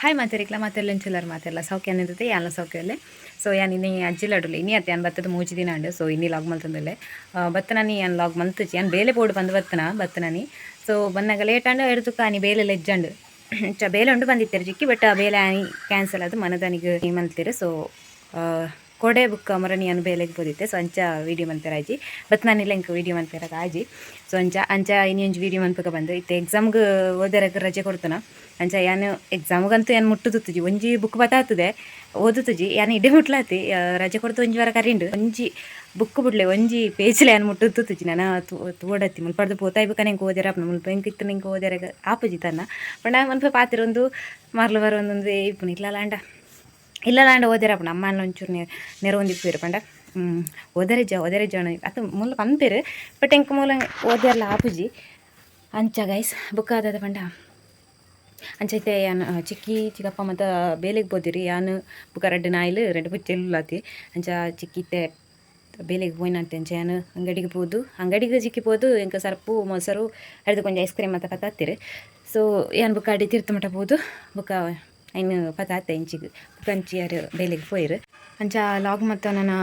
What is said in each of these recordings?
Hi ಮಾತಾರಿಕ್ಲ ಮಾತೆಲ್ಲ ಚಿಲ್ಲರ್ ಮಾತೆಲ್ಲ ಸೌಖ್ಯ ನಿಂತೈತೆ ಯಾನ ಸೌಖ್ಯವಲ್ಲೇ ಸೊ ಯಾನ್ ಇನ್ನಿ ಅಜ್ಜಿ ಅಡುಲೆ ಇನ್ನೇ ಅತ್ತೆ, ಯಾನ್ ಬತ್ತದ ಮೂಜಿ ದಿನ ಅಂಡು ಸೊ ಇನ್ನಿ ಲಾಗ್ ಮಲ್ತಂದಲೆ ಬತ್ತನಾನಿ ಯಾನ್ ಲಾಗ್ ಮಲ್ತುಜಿ ಯಾನ್ ಬೇಲೆ ಬೋರ್ಡ್ ಬಂದು ಬತ್ತನ ಬತ್ತನಾನಿ ಸೊ ಬಂದಾಗ ಲೇಟ್ ಅಂಡು ಎಡ್ದು ಕಾನಿ ಬೇಲೆ ಚ, ಬೇಲೆ ಉಂಡು ಬಂದಿತ್ತಾರೆ ಜಿಕ್ಕಿ ಬಟ್ ಆ ಬೇಲೆ ಆನಿ ಕ್ಯಾನ್ಸಲ್ ಅದು ಮನದಾನಿಗೆ ಮಲ್ತೀರಿ ಸೊ ಕೊಡೆ ಬುಕ್ ಮರನಿ ಅನು ಬೇಲೆಗೆ ಬೋದಿತ್ತೆ. ಸೊ ಅಂಚ ವೀಡಿಯೋ ಮನ್ಪೇರ ಆಜಿ ಬತ್ ನಾನಿಲ್ಲ ಇಂಕ ವೀಡಿಯೋ ಮನ್ಪೇರಾಗ ಆಜಿ ಸೊ ಅಂಚ ಅಂಚ ಇನ್ನೊಂಜು ವೀಡಿಯೋ ಮನ್ಪಕ ಬಂದು, ಇತ್ತೆ ಎಕ್ಸಾಮ್ಗೆ ಓದರಕ್ಕೆ ರಜೆ ಕೊಡ್ತಾನ. ಅಂಚ ಯಾನು ಎಕ್ಸಾಮ್ಗಂತೂ ಏನು ಮುಟ್ಟುತ್ತಿ ಒಂಜಿ ಬುಕ್ ಬತ್ತಾತದೆ ಓದುತ್ತುಜಿ ಯಾನು ಇಡೇ ಮುಟ್ಲಾತಿ ರಜೆ ಕೊಡ್ತು ಒಂಜಿ ವಾರ ಕರಿಂಡು. ಒಂಜಿ ಬುಕ್ ಬಿಡ್ಲೆ, ಒಂಜಿ ಪೇಜ್ಲೆ ಏನು ಮುಟ್ಟುತ್ತುಜಿ ನಾನು ತೋಡತ್ತಿ ಮುಲ್ಪಡ್ದು ಪೋತಾಯಿ ಬುಕ್ಕ ನಂಗೆ ಓದ್ಯಾರ ಮುಲ್ಪ ಇತ್ತು ನಿಂಗೆ ಓದ್ಯಾರ ಆಪುಜಿ ತನ್ನ. ಪಂಡ ಮುಲ್ಪ ಪಾತಿರೊಂದು ಮರ್ಲು ಬರೋ ಒಂದೊಂದು ಇಪ್ಪು ಇಲ್ಲ ಲಾಂಡ. ಇಲ್ಲ ನಾನು ನಮ್ಮ ಅಮ್ಮನ ಒಂಚೂರು ನೆರ ನೆರವೊಂದಿಪ್ಪು ಇರಪಂಡ ಒದರೆ ಜನ ಅದು ಮೂಲ ಪಂಪಿರು ಬಟ್ ಹೆಂಕ ಮೂಲ ಓದಿರಲ್ಲ ಆಪುಜಿ. ಅಂಚ ಗೈಸ್ ಬುಕ್ ಆದದ ಪಂಡ. ಅಂಚೈತೆ ಯಾನು ಚಿಕ್ಕಿ ಚಿಕ್ಕಪ್ಪ ಮತ್ತು ಬೇಲೆಗೆ ಬೋದಿರಿ. ಯಾನು ಬುಕ್ಕ ರೆಡ್ ನಾಯಿಲು, ರೆಡ್ ಬುಚ್ಚೆಲ್ಲತಿ ಅಂಚ ಚಿಕ್ಕಿತ್ತೆ ಬೇಲೆಗೆ ಹೋಯ್ನಂತೆ ಅಂಚೆ ಯಾನು ಅಂಗಡಿಗೆ ಬೋದು. ಅಂಗಡಿಗೆ ಚಿಕ್ಕಿಬೋದು ಎಂಕ ಸರ್ಪು, ಮೊಸರು ಹಿಡಿದು ಕೊಂಚ ಐಸ್ ಕ್ರೀಮ್ ಅಂತ ಕತ್ತಾತಿರಿ ಸೊ ಏನು ಬುಕ್ಕ ಅಡಿ ತೀರ್ಥ ಮಟ್ಟ ಬುಕ್ಕ ಪದಾರ್ಥ ಇಂಚಿಗೆ ಬುಕ್ಕಂಚಿ ಯಾರು ಬೇಲೆಗೆ ಪೋಯಿರು ಅಂಚ ಲಾಗ್ ಮತ್ತು ನಾನು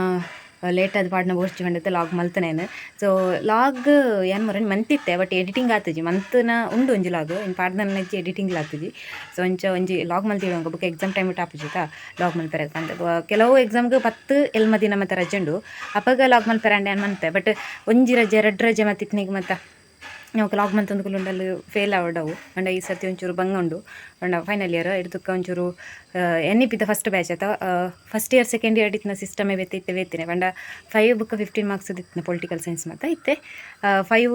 ಲೇಟ್ ಅದು ಪಾಡ್ನ ಬೋರ್ಚಿ ಬಂಡತ್ತೆ ಲಾಗ್ ಮಲ್ತನೇನು ಸೊ ಲಾಗ್ ಏನು ಮರ ಮಂತಿತ್ತೆ ಬಟ್ ಎಡಿಟಿಂಗ್ ಆತಜಿ ಮಂತ್ನ ಉಂಡು ಒಂಜಿ ಲಾಗ್ ಇನ್ನು ಪಾಡ್ದನ ನೆಚ್ಚಿ ಎಡಿಟಿಂಗ್ ಆತಜಿ ಸೊ ಅಂಚ ಒಂಜಿ ಲಾಗ್ ಮಲ್ತಿವಂಗ ಬುಕ್ ಎಕ್ಸಾಮ್ ಟೈಮ್ ಆಪುಜಿತಾ ಲಾಗ್ ಮಲ್ಪೆರೆ ಅಂತ ಕೆಲವು ಎಕ್ಸಾಮ್ಗೆ ಪತ್ತು ಎಲ್ ಮದಿನ ಮತ್ತು ರಜೆ ಉಂಡು. ಲಾಗ್ ಮಲ್ ಅಂಡೆ ಏನು ಮಂತೆ ಬಟ್ ಒಂಜಿ ರಜೆ, ಎರಡು ರಜೆ ಮತ್ತು ಇತ್ನಿಗೆ ಮತ್ತು ಮಂತ್ ಲಾಗ್ ಮಂತಂದು ಕುಲ್ಲುಂಡಲ್ಲಿ ಫೇಲ್ ಆವಡವು ಅಂಡ ಈ ಸರ್ತಿ ಒಂಚೂರು ಬಂಗ ಉಂಡು ಅಂಡ ಫೈನಲ್ ಇಯರ್ ಇಡ್ದಕ್ಕೆ ಒಂಚೂರು ಎನ್ ಇ ಪಿದ ಫಸ್ಟ್ ಬ್ಯಾಚ್ ಅಥವಾ ಫಸ್ಟ್ ಇಯರ್ ಸೆಕೆಂಡ್ ಇಯರ್ ಇತ್ತಿನ ಸಿಸ್ಟಮೇ ಬೇತೆ ಇತ್ತೆ ವೇತಿನ ಬಂಡ ಫೈವ್ ಬುಕ್ ಫಿಫ್ಟೀನ್ ಮಾರ್ಕ್ಸ್ ಇತ್ತಿನ ಪೊಲಿಟಿಕಲ್ ಸೈನ್ಸ್ ಮತ್ತು ಇತ್ತೆ. Five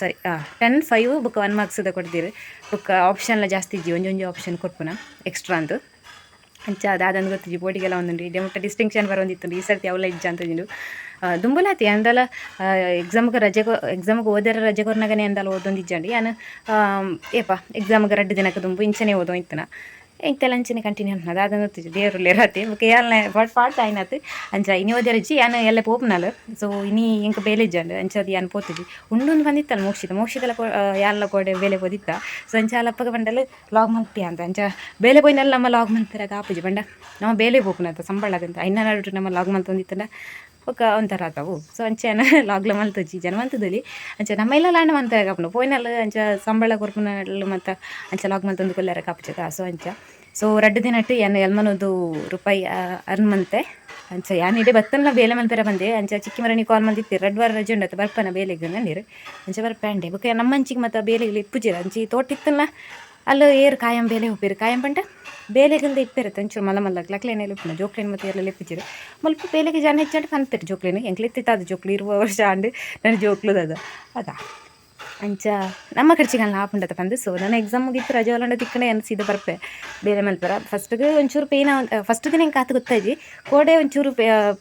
sorry ten five book one marks ಕೊಡ್ತೀರಿ. ಬುಕ್ ಆಪ್ಷನ್ಲ ಜಾಸ್ತಿ ಇಜ್ಜಿ ಒಂಜಿ ಒಂಜಿ ಆಪ್ಷನ್ ಕೊಟ್ಪುನ? ಎಕ್ಸ್ಟ್ರಾ ಅಂತು ಅಂಚ ಅದಾದಂದು ಗೊತ್ತಿ ಬೋಟಿಗೆಲ್ಲ ಒಂದುಂಡು ಇದೆ ಮುಟ್ಟ ಡಿಸ್ಟಿಂಕ್ಷನ್ ಬರೋಂದಿತ್ತು ಈ ಸರ್ತಿ ಅವಲ ಇಜ್ಜ ಅಂತ ಇದ್ದು ದುಂಬುಲಾತಿ ಅಂದಲ ಎಕ್ಸಾಮ್ಗೆ ರಜೆ ಎಕ್ಸಾಮ್ಗೆ ಓದರ ರಜೆ ಕೊರ್ನಾಗನೇ ಅಂದಲ್ಲ ಓದೊಂದು ಇಜ್ಜಂಡಿ ಯಾನು ಏಪ ಎಕ್ಸಾಮ್ಗೆ ರಡ್ಡು ದಿನಕ್ಕೆ ದುಂಬು, ಇಂಚನೆ ಓದೋ ಇತ್ತನ. ಇಂತೆಲ್ಲ ಅಂಚನೆ ಕಂಟಿನ್ಯೂ ಅನ್ನೋದು. ಅದನ್ನು ಗೊತ್ತಿಜ್ಜಿ ಇರತ್ತೆ ಬುಕ್ ಯಾಲ್ನೆ ಪಾಟ್ ಪಾಟ್ ಆಯ್ನತ್ತು ಅಂಚ ಇನಿ ಓದಿರಜ್ಜಿ ಯಾನು ಎಲ್ಲ ಪೋಪ್ನಲ್ಲ ಸೊ ಇನಿ ಇಂಕ ಬೇಲೆ ಇಜ್ಜಂಡು ಅಂಚದು ಯಾನ್ ಪೋತಿಜಿ ಉಂಡೊಂದು ಬಂದಿತ್ತಲ್ಲ ಮೋಕ್ಷಿತ. ಮೋಕ್ಷಿತಲ ಯಾಲ್ಲ ಕೋಡೆ ಬೇಲೆ ಓದಿತ್ತ. ಸೊ ಅಂಚ ಅಲ್ಲಪ್ಪಗ ಬಂಡಲ್ಲಿ ಲಾಗ್ ಮಲ್ಪಿ ಅಂತ ಅಂಚ, ಬೇಲೆ ಪೋಯ್ನಲ್ಲಿ ನಮ್ಮ ಲಾಗ್ ಮಲ್ಪಿರಾಗ ಆಪುಜಿ. ಬಂಡ, ನಮ್ಮ ಬೇಲೆ ಪೋಪುನಂತ ಸಂಬಳದಂತ ಐನ ನಡು ನಮ್ಮ ಲಾಗ್ ಮಲ್ತೊಂದಿತ್ತಂಡ ఒక ಒಂಥರ ಆತವು ಸೊ ಅಂಚೆನ ಲಾಗ್ಲ ಮಲ್ತಜ್ಜಿ ಜನ ಮಂತದಲ್ಲಿ ಅಂಚೆ ನಮ್ಮ ಎಲ್ಲ ಲಾಂಡ ಮಂತ ಕಾಪುಂಡು ಪೋಯ್ನಲ್ಲ ಅಂಚ ಸಂಬಳ ಕೊರ್ಪುನಲ್ಲ ಮತ್ತು ಅಂಚ ಲಾಗ್ ಮಲ್ತೊಂದು ಕೊಲ್ಲರ ಕಾಪುಚಕ. ಸೊ ಅಂಚ ಸೊ ರಡ್ಡು ದಿನಟ್ಟು ಏನು ಎಲ್ಮನೊಂದು ರೂಪಾಯಿ ಅರ್ನ್ ಮಂತೆ. ಅಂಚ ಯಾನ್ ಇಡೀ ಬತ್ತನ ಬೇಲೆ ಮಲ್ಪೆರ ಬಂದೆ. ಅಂಚ ಚಿಕ್ಕಿ ಮರಣಿ ಕಾಲ್ ಮಂದಿತ್ತು ಎರಡು ವಾರ ರಜೆ ಉಂಡತ್ತು ಬರ್ಪನ ಬೇಲೆಗೆ ನೀರು. ಅಂಚ ಬರ್ಪಂಡೆ ಬುಕ್ಕ ನಮ್ಮ ಅಂಚಿಗೆ ಮತ್ತು ಬೇಲೆಗೆ ಇಪ್ಪುಜಿರ ಅಂಚಿ ತೋಟಿತ್ತಲ್ಲ ಅಲ್ಲ ಏರು ಕಾಯಂ ಬೇಲೆ ಹೋಗಿರು ಕಾಯಂ ಪಂಟ ಬೇಲೆಗಂದ ಇಪ್ಪಿರುತ್ತೆ, ಒಂಚೂರು ಮಲ್ಲ ಮಲ್ಲ ಕ್ಲಕ್ಲೇನೆ ಉಪ್ಪಿನ ಜೋಕ್ಲೇನು ಮತ್ತು ಎಲ್ಲ ಲಿಪ್ಪಿಚ್ಚಿರು ಮಲ್ಪ ಬೇಲೆಗೆ ಜನ ಹೆಚ್ಚಂಡು ಕನ್ಪಿರು ಜೋಕ್ಲೇನು ಎಂಕ್ಲಿತ್ತಿತ್ತು ಅದು ಜೋಕ್ಲಿ, ಇರುವ ವರ್ಷ ಅಂಡು ನನ್ನ ಜೋಕ್ಲುದು ಅದಾ. ಅಂಚ, ನಮ್ಮ ಖರ್ಚಿಗಲ್ಲ ಆಪುಂಡತ ಬಂದು ಸೊ ನಾನು ಎಕ್ಸಾಮ್ ಮುಗಿತ್ತು ರಜೆ ಹೊಲಂಡ ಏನು ಸೀದಾ ಬರ್ಪೆ. ಬೇರೆ. ಮಲ್ಪರ ಫಸ್ಟ್ಗೆ ಒಂಚೂರು ಪೇನ ಫಸ್ಟ್ ದಿನ ಹೆಂಗೆ ಕಾತು ಗೊತ್ತಾಜಿ ಕೋಡೆ ಒಂಚೂರು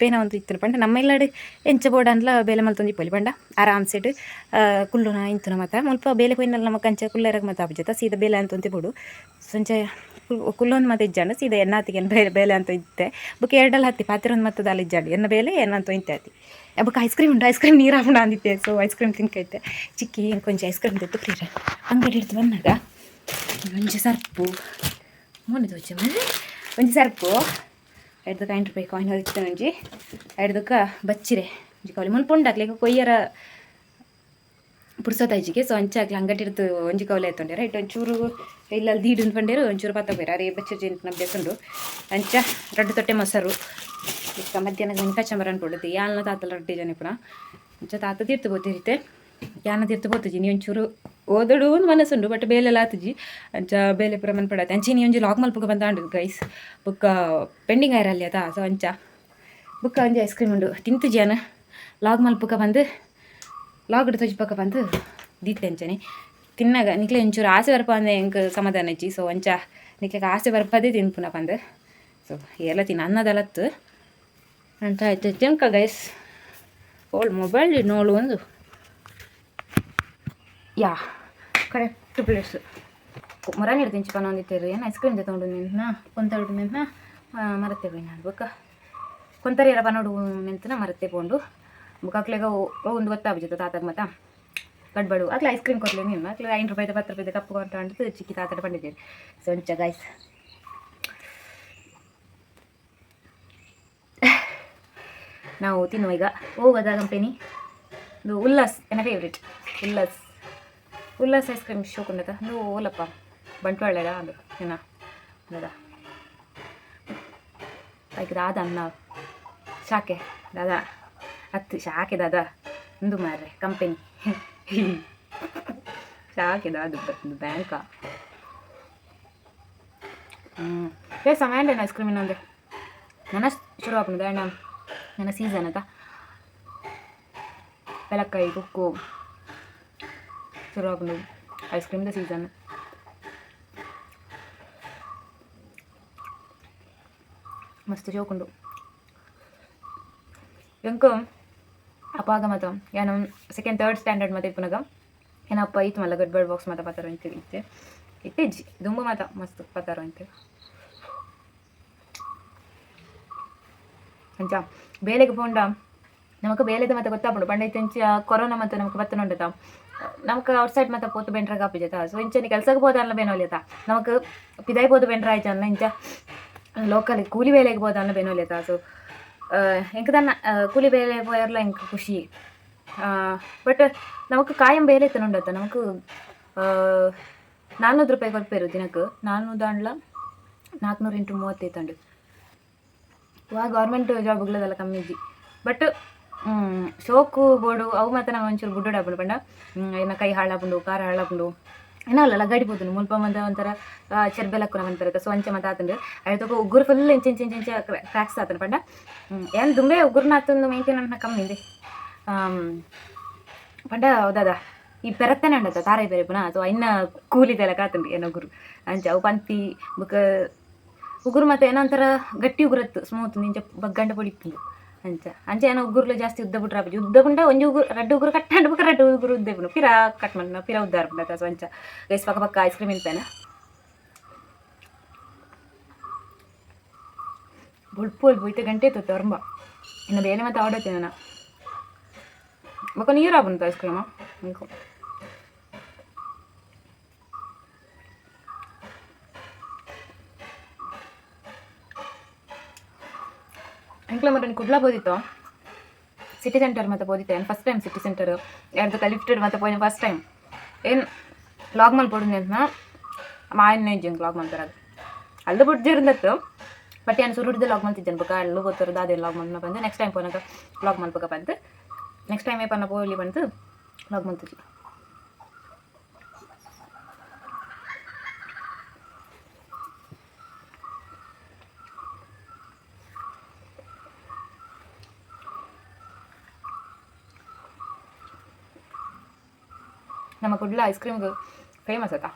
ಪೇನ ಒಂದು ಇತ್ತು ಪಂಡ. ನಮ್ಮ ಇಲ್ಲಾಡು ಎಂಚ ಬೋರ್ಡ್ ಅಂದ್ಲ ಬೇಲೆ ಮಲ್ತೊಂದು ಇಪ್ಪಲಿ ಪಂಡ. ಆರಾಮ್ ಸೆಟ್. ಕುಲ್ಲುನ ಇಂತುನ ಮತ್ತ ಮುಲ್ಪ ಬೇಲೆ ಕೊಯ್ನಲ್ಲ ನಮ್ಮ ಕಂಚ ಕುಲ್ಲರಾಗ ಮತ್ತೆ ಆಪುಜತ ಸೀದಾ ಬೇಲೆ ಅಂತ ಅಂತಿಬಿಡು ಸಂಚ ಕುಲ್ಲೊಂದು ಮತ್ತೆ ಇಜ್ಜಾಂಡ ಸೀದ ಎನ್ನಾತಿಗೆ ಬೇಲೆ ಬೇಲೆ ಅಂತ ಇತ್ತೆ. ಬುಕ್ ಎರಡಲ್ಲಿ ಹತ್ತಿ ಪಾತ್ರೆ ಒಂದು ಅಲ್ಲಿ ಇಜ್ಜಾಡಿ ಎನ್ನ ಬೇಲೆ ಏನಂತ ಇಂತೆ ಹತ್ತಿ ಬುಕ್ ಐಸ್ ಕ್ರೀಮ್ ಉಂಟು ಐಸ್ ಕ್ರೀಮ್ ನೀರು ಹಾಕೊಂಡು ಅಂದಿತ್ತೆ. ಸೊ ಐಸ್ ಕ್ರೀಮ್ ತಿನ್ಕೈತೆ. ಚಿಕ್ಕಿ ಕೊಂಚ ಐಸ್ ಕ್ರೀಮ್ ತೆತ್ತು ಪ್ರೀರ ಅಂಗಡಿ ಹಿಡಿದು ಬಂದಾಗ ಒಂಜಿ ಸರ್ಪು, ಮೂನಿದು ವಚ್ಚ ಮನೆ. ಒಂಜಿ ಸರ್ಪು ಐದು ಐನ್ ರೂಪಾಯಿ ಕಾಯಿನ್ ಹೋಗಿತ್ತು ಒಂಜಿ. ಐದಕ್ಕ ಬಚ್ಚಿರೆ. ಒಂಜಿ ಕವಲಿ ಮುಲ್ಪ ಉಂಡಾಕ್ಲಿಕ್ಕೆ ಕೊಯ್ಯರ ಪುಡ್ಸೋತಾಯ್ಜಿಗೆ ಸೊ ಅಂಚಾಗ್ಲಿ ಅಂಗಡಿ ಹಿಡ್ದು ಒಂಜಿ ಕವಲೆ ಆಯ್ತೊಂಡೆ ಇಟ್ಟು ಒಂಚೂರು ಇಲ್ಲಲ್ಲಿ ದೀಡು ಪಂಡೇರು ಒಂಚೂರು ಪಾತ ಬೇರೆ ಅರೆ ಬಚ್ಚ ಜೇನು ಬೇಕಂಡು ಅಂಚ ರಡ್ಡು ತೊಟ್ಟೆ ಮೊಸರು. ಇಕ್ಕ ಮಧ್ಯಾಹ್ನ ಗಂಕ ಚಂಬರ ಕೊಡುದು ಯಾಲ್ನ ತಾತಲ ರೊಟ್ಟಿ ಜನ ಪುನಃ. ಅಂಚ ತಾತ ತೀರ್ತು ಬೋತಿರಿತೆ ಯಾನ ತೀರ್ತು ಬೋತುಜಿ ನೀ ಒಂಚೂರು ಓದಡು ಒಂದು ಮನಸ್ಸುಂಡು ಬಟ್ ಬೇಲೆಲ್ಲ ಆತುಜಿ ಅಂಚ ಬೇಲೆ ಪುರ ಮನ್ ಪಡತ್ತೆ ಅಂಚಿ ನೀ ಒಂಜಿ ಲಾಗ್ ಮಲ್ಪಗ ಬಂದಾಂಡು ಗೈಸ್ ಬುಕ್ಕ ಪೆಂಡಿಂಗ್ ಆಯ್ರಲ್ಲಿ ಅದ ಸೊ ಅಂಚ ಬುಕ್ಕ ಒಂಜಿ ಐಸ್ ಕ್ರೀಮ್ ಉಂಡು. ತಿಂತು ಜನ ಲಾಗ್ ಮಲ್ಪಗ ಬಂದು ಲಾಗ್ ತೊಜ್ಪಕ್ಕ ಬಂದು ದೀತೆ ಅಂಚನೆ. ತಿನ್ನಾಗ ನಿಕ್ಲೆ ಒಂಚೂರು ಆಸೆ ಬರ್ಪ ಅಂದ್ರೆ ಹೆಂಗೆ ಸಮಾಧಾನ ಇಜ್ಜಿ ಸೊ ಒಂಚ ನಿಕ್ಲೆಗೆ ಆಸೆ ಬರ್ಪದೇ ತಿನ್ಪುನ ಬಂದು ಸೊ ಎಲ್ಲ ತಿನ್ನ ಅನ್ನದಲತ್ತು. ಅಂತ ಆಯ್ತು. ತಿನ್ಕ ಗೈಸ್ ಓಲ್ಡ್ ಮೊಬೈಲ್ ನೋಳು ಒಂದು. ಯಾ ಕರೆಕ್ಟ್ ಪ್ಲೇಸ್ ಮರ ನೀಡ್ತೀನಿ ಪನ ಒಂದಿತ್ತೇರು ಏನು ಐಸ್ ಕ್ರೀಮ್ ತಗೊಂಡು ನಿನ್ನ ಕೊಂತಡು ನಿನ್ನ ಮರತ್ತೆ ನಾನು ಬೇಕಾ. ಕೊಂತರಿ ಎಲ್ಲ ಪನೋಡು ನಿಂತನ ಮರತ್ತೆ ಮುಖಕ್ಲೆಗ ಒಂದು ಗೊತ್ತಾಗ್ಬಿಟ್ಟು ತಾತಾಗ ಮತ್ತ ಕಟ್ಬಾಡು ಅಕ್ಲ ಐಸ್ ಕ್ರೀಮ್ ಕೊಡ್ಲಿ ನೀನು ಅಕ್ಲ ಐದು ರೂಪಾಯಿದ ಹತ್ತು ರೂಪಾಯಿದ ಕಪ್ಪು ಅಂತ ಅಂಟು ಚಿಕ್ಕಿ ತಾತಾಟ ಬಂದಿದ್ದೇನೆ ಸೊಂಚ ಗಾಯ್ಸ್ ನಾವು ತಿನ್ನುವ ಈಗ ಹೋಗೋದ ಕಂಪೆನಿ ಇದು ಉಲ್ಲಾಸ್ ಎನ್ನ favourite Ullas Ullas ice cream ಶೋಕೊಂಡದ ನೀವು ಓಲಪ್ಪ ಬಂಟ್ವಾಳ ಅದು ಏನ ದಾದಾ ಆಯ್ಕೆ ದಾದ ಅನ್ನ ಶಾಕೆ ದಾದಾ ಹತ್ತು ಶಾಕೆ ದಾದ ಒಂದು ಮಾರ್ರೆ, ಕಂಪೆನಿ. ಶಾಕೆ ದಾದ ಬ್ಯಾಂಕ. ಹ್ಞೂ ಏ ಐಸ್ ಕ್ರೀಮ್ ಇನ್ನೊಂದು? ನನ್ನ ಶುರು ಆಗ್ತದೆ ಅಣ್ಣ? ನನ್ನ ಸೀಸನ್ ಆಯ್ತಾ ಬೆಲಕ್ಕಾಯಿ ಕುಕ್ಕು ಶುರು ಆಗ್ತದೆ ಐಸ್ ಕ್ರೀಮ್ದ ಸೀಸನ್ ಮಸ್ತ್ ಚೋಕುಂಡು ಎಂಕ? ಅಪ್ಪಾಗ ಮತ ಏನು ಸೆಕೆಂಡ್ ತರ್ಡ್ ಸ್ಟ್ಯಾಂಡರ್ಡ್ ಮತ್ತೆ ಪುನಗ ಏನಪ್ಪ ಐತ್ ಮಲ್ಲ ಗಡ್ಬಡ್ ಬಾಕ್ಸ್ ಮಾತ ಪತ್ತಾರ ಅಂತೀವಿ ಇತ್ತೆ ಇಟ್ಟಿಜ್ಜಿ ದುಂಬ ಮಾತ ಮಸ್ತ್ ಪತ್ತಾರ ಅಂತೀವಿ ಅಂಚ, ಬೇಲೆಗೆ ಪೋಂಡ. ನಮಕ್ ಬೇಲೆದ ಮತ್ತೆ ಗೊತ್ತಾಪುಂಡು. ಪಂಡ ಇತ್ತೆಂಚ ಕೊರೋನಾ ಮತ್ತೆ ನಮಕ್ ಬತ್ತನ ಉಂಡತ ನಮಕ್ ಔಟ್ ಸೈಡ್ ಮತ್ತೆ ಪೋತು ಬೆಂಡ್ರಾಗ ಆಪಿಜತ ಸೊ ಇಂಚನಿ ಕೆಲ್ಸಕ್ಕೆ ಹೋದಲ್ಲ ಬೇನೋಲಿಯತ ನಮಕ್ ಪಿದಾಯ್ ಪೋದು ಬೆಂಡ್ರ ಅನ್ನ ಇಂಚ. ಲೋಕಲ್ ಕೂಲಿ ಬೇಲೆಗೆ ಹೋದಲ್ಲ ಬೇನೋಲಿಯತ ಸೊ എനിക്ക് ಕೂಲಿ കൂലി വേല പോയാലും ಖುಷಿ ഖുഷി ಬಟ್ ನಮಕ್ ಕಾಯಂ ಬೇರೆ ತಿನ್ನೊಂಡತ್ತ ನಮಕ್ ನಾನ್ನೂರು ರೂಪಾಯಿ ಕೊರ್ಪೇರು ದಿನಕ್ಕೆ ನಾನ್ನೂರು ದಾಂಡ್ಲ ನಾಲ್ಕುನೂರು ಇಂಟು ಮೂವತ್ತೈತಂಡು ವಾ ಗೌರ್ಮೆಂಟ್ ಜಾಬ್ಗಳದೆಲ್ಲ ಕಮ್ಮಿಜಿ ಇದ್ದಿ ಬಟ್ ಶೋಕು ಬೋಡು ಅವು ಮಾತ್ರ ನಾವು ಒಂಚೂರು ಗುಡ್ಡು ಡಾಬುಂಡು ಪಂಡ ಏನ ಕೈ ಹಾಳಾಬುಂಡು ಕಾರ ಹಾಳಾಬುಂಡು ಏನೋ ಅಲ್ಲ ಗಡಿಬೋದು ಮುಲ್ಪ ಮಂದ ಒಂಥರ ಚೆರ್ಬೆಲಕ್ಕುನ ಬಂತಾರೆ ಸೊ, ಅಂಚೆ ಮತ್ತೆ ಆಯ್ತು ಉಗುರು ಫುಲ್ ಇಂಚೆ ಇಂಚೆ ಇಂಚೆ ಕ್ರ್ಯಾಕ್ಸ್ ಆತನ ಪಂಡ. ಏನು ದುಂಬೆ ಉಗುರ್ನ ಆತಂದು ಮೇಂಟೈನ್ ಅನ್ನ ಕಮ್ಮಿ ಇದೆ. ಪಂಡ, ಹೌದಾದ? ಈ ಪೆರತ್ತನೆ ಉಂಡತ ತಾರೈ ಬೇರೆ ಪುನಃ ಸೊ ಇನ್ನ ಕೂಲಿದೆಲ್ಲ ಕಾತಂಡು ಏನೋ ಗುರು ಅಂಚೆ, ಅವು ಪಂತಿ ಬುಕ್ಕ ಉಗುರು ಮತ್ತೆ ಏನೋ ಒಂಥರ ಗಟ್ಟಿ ಉಗುರತ್ತು ಸ್ಮೂತ್ ನಿಂಚ ಬಗ್ಗಂಡ ಪೊಡಿಪ್ಪುಂಡು ಅಂಚ ಅಂಚೇನ ಉಗ್ಗುರ್ಲು ಜಾಸ್ತಿ ಉದ್ದ ಬಿಟ್ರಪ್ಪ ಉದ್ದ ಬಿಂಡ ಒಂಜಿ ಉಗುರು ರಡ್ಡು ಉಗುರು ಕಟ್ ಮಾಡ್ಬೇಕು ರಡ್ಡು ಉಗುರು ಉದ್ದ ಬಿಡು ಪಿರ ಕಟ್ ಮಾಡಿ ಪಿರ ಉದ್ದಾರ ಬಿಡ ಸೊ ಅಂಚ ಗೈಸ್ ಪಕ್ಕ ಪಕ್ಕ ಐಸ್ ಕ್ರೀಮ್ ಇಂತಾನೆ ಬುಡ್ಪೋಲ್ ಬುಯ್ತೆ ಗಂಟೆ ಇತ್ತು ಅವ್ರಂಬ ಇನ್ನು ಬೇಲೆ ಮತ್ತೆ ಆರ್ಡರ್ ತಿನ್ನ ఒక నీరు రాబుంది ఐస్ క్రీమా ఇంకో ಎಂಕ್ಲ ಮತ್ತೆ ಕುಡ್ಲ ಬೋದಿತ್ತು? ಸಿಟಿ ಸೆಂಟರ್ ಮತ್ತೆ ಬೋದಿತ್ತೆ? ಏನು ಫಸ್ಟ್ ಟೈಮ್ ಸಿಟಿ ಸೆಂಟರ್ ಎರಡು ಲಿಫ್ಟೆಡ್ ಮತ್ತೆ ಪೋಯಿನ ಫಸ್ಟ್ ಟೈಮ್ ಏನು ಲಾಗ್ ಮಲ್ ಪೊಡು ಅಂತ ಮಾಯನ್ನೇ ಇಜ್ಜಂಗೆ ಲಾಗ್ ಮಾಡ್ತಾರೆ ಅಲ್ಲೂ ಬಿಡ್ದಿರಂದತ್ತು ಬಟ್ ಏನು ಸುರುಡ್ದು ಲಾಗ್ ಮಾಡ್ತಿದ್ದೇನೆ ಬೊಕ್ಕ ಅಲ್ಲೂ ಗೊತ್ತಿರೋದು ಅದೇ ಲಾಗ್ ಮಾಡ್ನ ಬಂದು ನೆಕ್ಸ್ಟ್ ಟೈಮ್ ಪೋನಾಗ ಲಾಗ್ ಮಲ್ಪಕ ಬಂದು ನೆಕ್ಸ್ಟ್ ಟೈಮ್ ಏಪನ್ನ ಪೋಲಿ ಬಂದು ಲಾಗ್ ಮಾಡ್ತಿದ್ವಿ ನಮ್ಮ ಕುಡ್ಲ ಐಸ್ ಕ್ರೀಮ್ಗೆ ಫೇಮಸ್ ಆಯ್ತಾ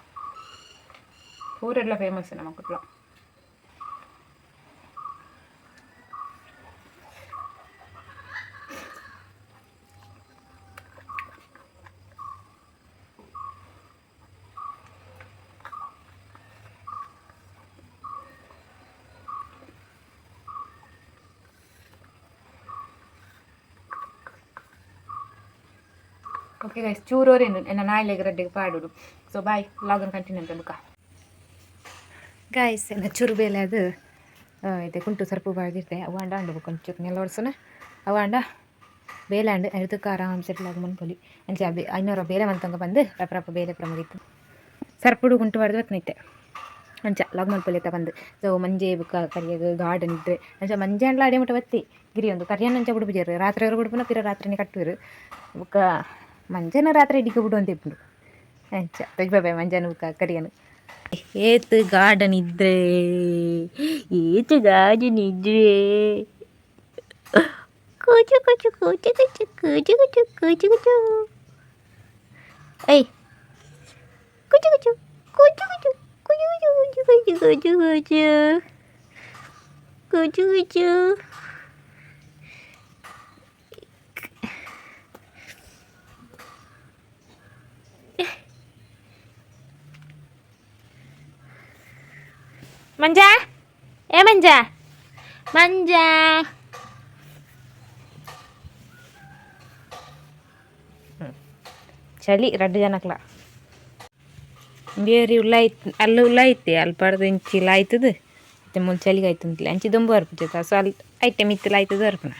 ಊರೆಲ್ಲ ಫೇಮಸ್ ನಮ್ಮ ಕುಡ್ಲ ಓಕೆ ಗೈಸ್ ಚೂರೋರೇನು ನನ್ನ ನಾಯಿಲೆಗೆ ರೆಡ್ಡಿಗೆ ಪಾಡುಡು ಸೊ ಬಾಯ್ ಲಾಗನ್ ಕಂಟಿನ್ಯೂ ಅಂತ ಬುಕ್ಕ ಗಾಯ್ಸ್ ಏನ ಚೂರು ಬೇಲೆ ಅದು ಇದೆ ಕುಂಟು ಸರ್ಪು ಬಾಳ್ದಿರ್ತೆ ಅವು ಅಂಡ ಅಂಡು ಬುಕ್ ಒಂಚೂರು ನೆಲ ಒಡ್ಸೋಣ ಅವು ಅಂಡ ಬೇಲೆ ಅಂಡು ಅದಕ್ಕೆ ಆರಾಮ್ ಸೆಟ್ಲ್ ಆಗಿ ಮನ್ಪೊಲಿ ಅಂಚೆ ಐನೂರ ಬೇಲೆ ಮಂತಂಗ ಬಂದು ರಪ್ಪ ಬೇಲೆ ಪ್ರಮದಿತ್ತು ಸರ್ಪುಡು ಕುಂಟು ಬಾಡ್ದು ಬತ್ನೈತೆ ಅಂಚ ಲಾಗ್ ಮಲ್ಪೊಲಿ ಅಂತ ಬಂದು ಸೊ ಮಂಜೆ ಬುಕ್ಕ ಕರಿಯೋದು ಗಾರ್ಡನ್ ಇದ್ರೆ ಅಂಚ ಮಂಜೆ ಅಂಡ್ಲ ಅಡಿ ಮಟ್ಟ ಬತ್ತಿ ಗಿರಿ ಒಂದು ಕರಿಯನ್ನು ಅಂಚ ಬಿಡ್ಬಿಜಾರು ರಾತ್ರಿ ಬಿಡ್ಪುನ ಪಿರ ರಾತ್ರಿನೇ ಕಟ್ಟುವರು ಬುಕ್ಕ ಮಂಜನ ರಾತ್ರಿ ಇಡಿಗೆ ಬಿಡು ಅಂತ ಇಪ್ಪುಂಡು ಅಂಚ ತೆಗ್ಬಾಯ್ ಮಂಜನ ಬುಕ್ಕ ಕರಿಯನು ಏತ್ ಗಾರ್ಡನ್ ಇದ್ರೆ ಏತ್ ಗಾರ್ಡನ್ ಇದ್ರೆ ಕೂಚು ಕೂಚು ಕೂಚು ಕೂಚು ಕೂಚು ಕೂಚು ಕೂಚು ಕೂಚು ಐ ಕೂಚು ಕೂಚು ಕೂಚು ಕೂಚು ಕೂಚು ಕೂಚು ಕೂಚು ಕೂಚು ಕೂಚು ಕೂಚು ಕೂಚು ಮಂಜ ಏ ಮಂಜ ಮಂಜ ಚಳಿ ರಡ್ಡು ಜನಕ್ಲ ಬೇರೆ ಉಲ್ಲ ಐತ್ ಅಲ್ಲ ಉಲ್ಲ ಐತೆ ಅಲ್ಲಿ ಪಡ್ದು ಇಂಚಿಲ್ಲ ಆಯ್ತದ ಮತ್ತೆ ಮುಂದೆ ಚಳಿಗೆ ಆಯ್ತು ಅಂತಲೇ ಅಂಚಿ ದೊಂಬು ಅರ್ಪಿತ ಸೊ ಅಲ್ಲಿ ಐಟಮ್ ಇತ್ತಲ್ಲ ಆಯ್ತದ ಅರ್ಪಣ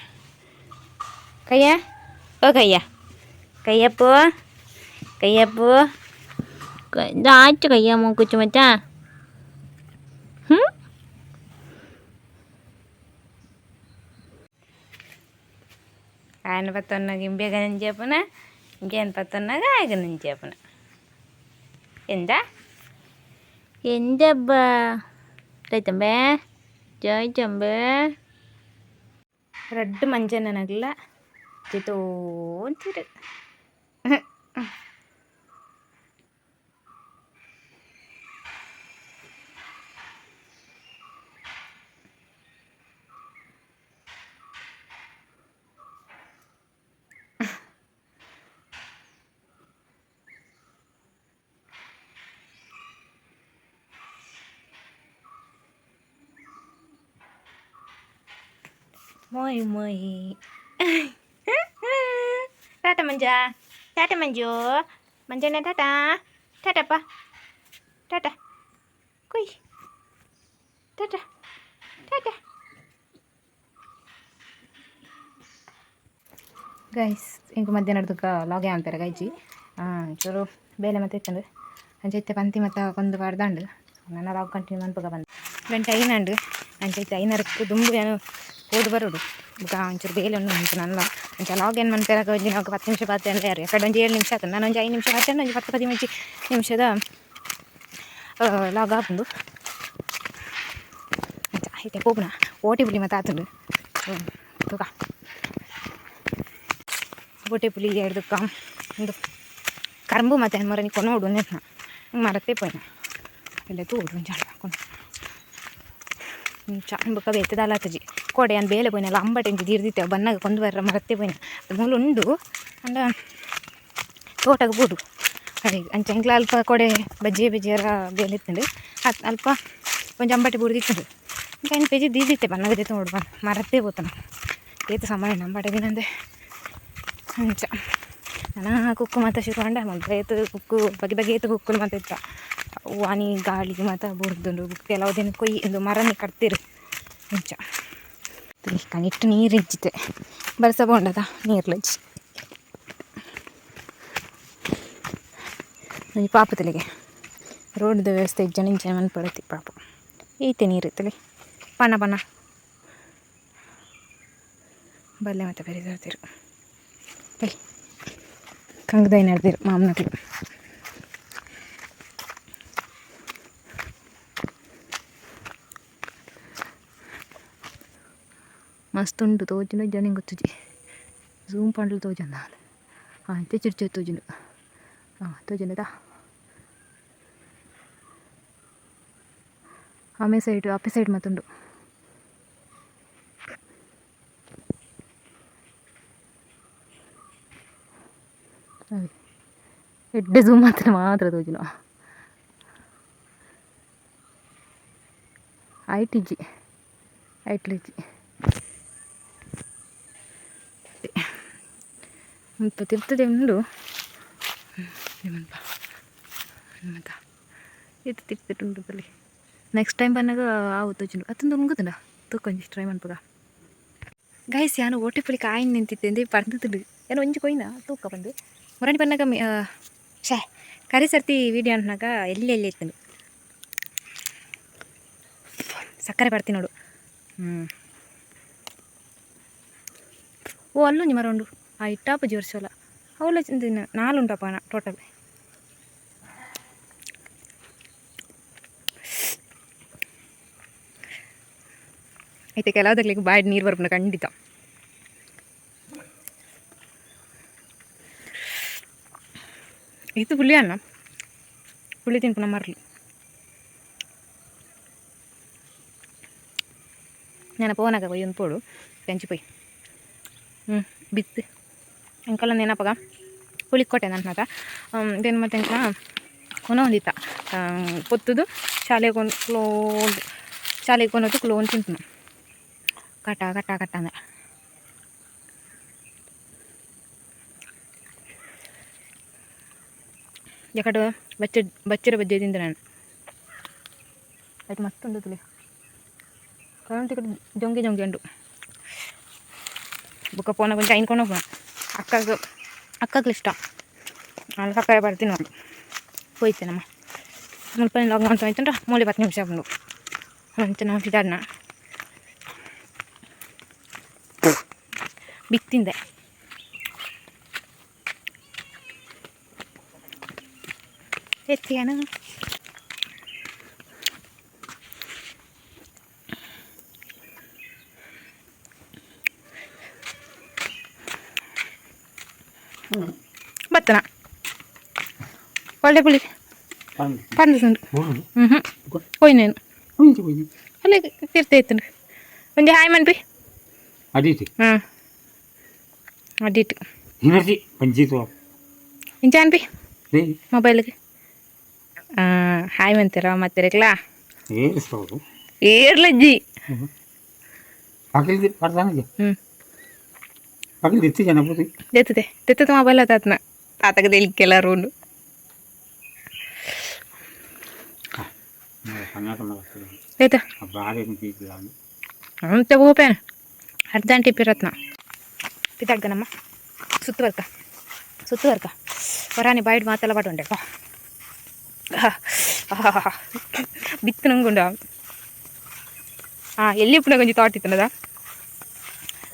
ಕಯ್ಯ ಓ ಕಯ್ಯ ಕಯ್ಯಪ್ಪು ಕಯ್ಯಪ್ಪು ಆಯ್ತು ಕಯ್ಯ ಮೂಕುಚ್ಚು ಮಚ್ಚ ఆయన పత్తన్నాక ఇంబేగా నేను చెప్పిన ఇంకేం పత్తన్నాక ఆయన నేను చెప్పిన എന്താ എന്റെ അബ്ബ റൈത്തമ്പേ ജോയ് ചമ്പേ റെഡ് മഞ്ച നനകില്ല തോന്നിട്ട് ಜಿತೋ ಅಂತೀರು ಮೊಯ್ ಮೊಯ್ ಟಾಟ ಮಂಜ ಟಾಟ ಮಂಜು ಮಂಜಣ್ಣ ಟಾಟ ಟಾಟಪ್ಪ ಟಾಟ ಕುಯ್ ಟಾಟ ಟಾಟ ಗೈಸ್ ಇಂಕ ಮಧ್ಯಾಹ್ನದಕ್ಕ ಲಾಗೆ ಅಂತಾರೆ ಗೈಜಿ ಚೂರು ಬೇಲೆ ಮತ್ತೆ ಇತ್ತಂಡು ಅಂಚೈತೆ ಪಂತಿ ಮತ್ತು ಕೊಂದು ಪಾಡ್ದಂಡು ನನ್ನ ಲಾಗ್ ಕಂಟಿನ್ಯೂ ಮನ್ಪಗ ಬಂದು ಗಂಟೆ ಐನಂಡು ಅಂಚೈತೆ ಐನರಕ್ಕೆ ದುಂಬು ಏನು ಹೋದ್ ಬರೋಡು ಈಗ ಒಂಚೂರು ಬೇಲೆ ಉಂಡು ಅಂಚು ನನ್ನ. ಅಂಚ ಲಾಗ್ ಏನು ಮನ್ಪೆರ ಒಂಜಿ ನಾವು ಹತ್ತು ನಿಮಿಷ ಅಂದ್ರೆ ಯಾರು? ಯಾಕಡೆ ಒಂದು ಏಳು ನಿಮಿಷ ಆಯ್ತು ನಾನು ಒಂದು ಐದು ನಿಮಿಷ ಮತ್ತೆ ಒಂದು ಹತ್ತು ಹದಿನೈದು ನಿಮಿಷದ ಲಾಗ್ ಆಪುಂಡು ಐತೆ ಪೋಪುನ ಓಟಿ ಪುಲಿ ಮತ್ತೆ ಆತುಂಡು. ತೂಕ. ಓಟಿ ಪುಲಿ ಎಡ್ದಕ್ಕ ಒಂದು ಕರಂಬು ಮತ್ತೆ ಮರ ನೀ ಕೊನೋಡು ನೆಟ್ನ ಮರತ್ತೆ ಪೋಯ್ನ? ಎಲ್ಲ ತೂಡು ಜಾಣ ಹಾಕೊಂಡು ಚಾಂಬಕ್ಕ ಬೇತದಾಲತ್ತಜಿ ಕೊಡೆ ಅನ್ ಬೇಲೆ ಪೋಯ್ನಲ್ಲ ಅಂಬಟೆ ಇಂಚಿ ದೀರ್ದಿತ್ತೆ ಬನ್ನಾಗ ಕೊಂದು ಬರ್ರ ಮರತ್ತೆ ಪೋಯ್ನ ಅದು ಮೂಲ ಉಂಡು ಅಂಡ ತೋಟಗ ಬೋದು. ಅದೇ, ಅಂಚ ಎಂಕ್ಲ ಅಲ್ಪ ಕೊಡೆ ಬಜ್ಜಿ ಬಜ್ಜಿಯರ ಬೇಲೆ ಅತ್ ಅದು ಅಲ್ಪ ಕೊಂಚ ಅಂಬಟೆ ಬೂಡ್ದಿತ್ತಂಡು ಇಂಕ ಪೇಜಿ ದೀದಿತ್ತೆ ಬನ್ನಗದೆ ತೋಡು ಬನ್ ಮರತ್ತೆ ಪೋತನ ಏತು ಸಮಯ ಅಂಬಟೆ ದಿನಂದೆ ಅಂಚ, ನಾನು ಕುಕ್ಕು ಶುರು ಅಂಡ ಮೊದಲು ಏತು ಕುಕ್ಕು, ಬಗೆ ಬಗೆ ಏತು ಕುಕ್ಕು ಮತ್ತೆ ಇತ್ತ. ವಾನಿ ಗಾಳಿಗೆ ಮತ್ತು ಬುಡ್ದುಂಡು ಕೆಲವು ದಿನ ಕೊಯ್ ಇದು ಮರನೇ ಕಟ್ತಿರು ಕನಿಟ್ಟು ನೀರು ಇಜ್ಜಿತೆ ಬರ್ಸ ಬೋಂಡದ ನೀರ್ಲಜ್ಜಿ ನನಗೆ ಪಾಪ ತಲೆಗೆ. ರೋಡ್ದ ವ್ಯವಸ್ಥೆ ಇಜ್ಜನ ಇಂಚ ಮನ್ಪಡತಿ ಪಾಪ. ಈತೆ ನೀರು ಇತ್ತಲೆ. ಪನ ಪನ ಬಲ್ಲೆ ಮತ್ತೆ ಬೇರೆ ತರ್ತಿರು ಬೈ. ಕಂಗದೈ ನಡೆದಿರು ಮಾಮನಗಳು ಮಸ್ತ್ ಉಂಟು ತೋಜಿನ ಜನ ಗೊತ್ತುಜಿ ಝೂಮ್ ಪಂಡ್ಲು ತೋಜಂದ ಹಾಂ ತೆಚ್ಚಿಡ್ಚೆ ತೋಜಿನ ಹಾಂ ತೋಜನದ ಆಮೆ ಸೈಡ್ ಅಪ್ಪೆ ಸೈಡ್ ಮತ್ತೊಂದು ಎಡ್ಡೆ ಝೂಮ್ ಮಾತ್ರ ಮಾತ್ರ ತೋಜಿನ ಐಟಿಜಿ ಐಟ್ಲಿಜಿ ಮುಲ್ಪ ತಿರ್ತದೆ ಉಂಡು. ಮತ್ತ ಇದು ತಿರ್ತಿಟ್ಟು ಬಲ್ಲಿ ನೆಕ್ಸ್ಟ್ ಟೈಮ್ ಬಂದಾಗ ಆವು ತೋಜಿಂಡು. ಅತ್ತೊಂದು ಮುಗುದನ ತೂಕೊಂಜಿ ಟ್ರೈ ಮಾಡ್ಬೋದ ಗೈಸ್ ಯಾನು ಓಟೆ ಪುಳಿ ಕಾಯಿ ನಿಂತಿತ್ತೆ ಎಂದೇ ಪರ್ದಿದ್ದು ಏನೋ ಒಂಜಿ ಕೊಯ್ನ? ತೂಕ ಬಂದು. ಮೊರಣಿ ಬಂದಾಗ ಶೇ ಕರಿ ಸರ್ತಿ ವೀಡಿಯೋ ಅಂಟ್ನಾಗ ಎಲ್ಲಿ ಎಲ್ಲಿ ಇತ್ತು ಸಕ್ಕರೆ ಬರ್ತೀನಿ ನೋಡು. ಹ್ಞೂ ಓ ಅಲ್ಲೊಂಜಿ ಮರ ಉಂಡು ಆ ಇಟ್ಟಾಪ ಜೋರ್ಸೋಲ್ಲ ಅವಳ ನಾಲು ಉಂಟಪ್ಪ ಟೋಟಲ್ ಐತೆ ಕೆಲವುದಕ್ಕೆ ಬಾಡಿ ನೀರು ಬರ್ಪುನ ಖಂಡಿತ ಇದು ಹುಳಿ ಅನ್ನ ಹುಳಿ ತಿನ್ಪುನ ಮರಲಿ నేను పోనాక పోయి పోడు పెంచిపోయి ಬಿತ್ತು. ಅಂಕಲ ನೆನಪಗ ಹುಳಿಕೊಟ್ಟೆ ನನ್ನ ದೆನ್ ಮತ್ತೆ ಎಂಕ ಕೊನ ಹೊಂದಿತ್ತ ಪೊತ್ತುದು ಶಾಲೆಗೆ ಕೊಂಡು ಕ್ಲೋನ್ ಶಾಲೆಗೆ ಕೊನೋದು ಕ್ಲೋನ್ ತಿಂತು ಕಟ ಕಟ ಕಟ ಅಂದ್ರೆ ಯಾಕಡೆ ಬಚ್ಚ, ಬಚ್ಚರ ಬಜ್ಜೆ ತಿಂದೆ ನಾನು. ಆಯ್ತು, ಮತ್ತೊಂದು ತುಳಿ ಕರೆಂಟ್ ಕಡೆ ಜೊಂಗೆ ಜೊಂಗೆ ಉಂಟು. ಬುಕ್ಕ ಫೋನಾಗ ಒಂದು ಐನ್ಕೊಂಡು ಹೋಗೋಣ ಅಕ್ಕಗೆ ಅಕ್ಕಗೆ ಇಷ್ಟ ಅಲ್ಲಿ ಅಕ್ಕ ಬರ್ತೀನಿ ನೋಡಿ ಹೋಯ್ತೇನಮ್ಮ ಮುಲ್ಪ ಲಾಗ್ ಮಾಡ್ತಾ ಹೋಯ್ತಂದ್ರೆ ಮೂಲೆ ಹತ್ತು ನಿಮಿಷ ಬಂದು ಅಂತ ನಾವು ಇದಾಡ್ನ ಬಿತ್ತಿಂದೆ ಎತ್ತಿಯನ ಬತ್ತನ ಒಳ್ಳೆ ಪುಳಿ ಪಂದು ಸಂಡು ಹ್ಞೂ ಹ್ಞೂ ಹೋಯ್ನೇನು ಅಲ್ಲೇ ತೀರ್ಥ ಇತ್ತು ಒಂದು ಹಾಯ್ ಮನ್ಪಿ ಅದಿತಿ ಹಾಂ ಅಡ್ಡಿಟ್ಟು ಹಿನಸಿ ಪಂಚಿತು ಇಂಚ ಅನ್ಪಿ ರೇ ಮೊಬೈಲ್ಗೆ ಹಾಯ್ ಮಂತೀರ ಮತ್ತೆ ರೇಕ್ಲಾ ಏರಿಸ್ತಾವುದು ಏರ್ಲಜ್ಜಿ ಪಕ್ಕದ ಪಡ್ತಾನಿಗೆ ಹ್ಞೂ ಪಕ್ಕದ ಇತ್ತು ಜನ ಬುದ್ಧಿ తెత్తుతే తెత్తుతే మొబైల్ తాతన తాతకి తెలికెలా రోడ్డు ಕರ್ನಾಟಕ లేదా ಬಾರಿ ಮುಗಿದಿಲ್ಲ అంత ఊపాను అర్ధంటే పిరత్న పితాడుగానమ్మ సుత్తు వరక సుత్తు వరక వరాని బయట మా తెల్లబాటు ఉండే బిత్తనంగుండా ಎಲ್ಲಿ ಇಪ್ಪನ ಕೊಂಚ ತೋಟ ಇತ್ತನದ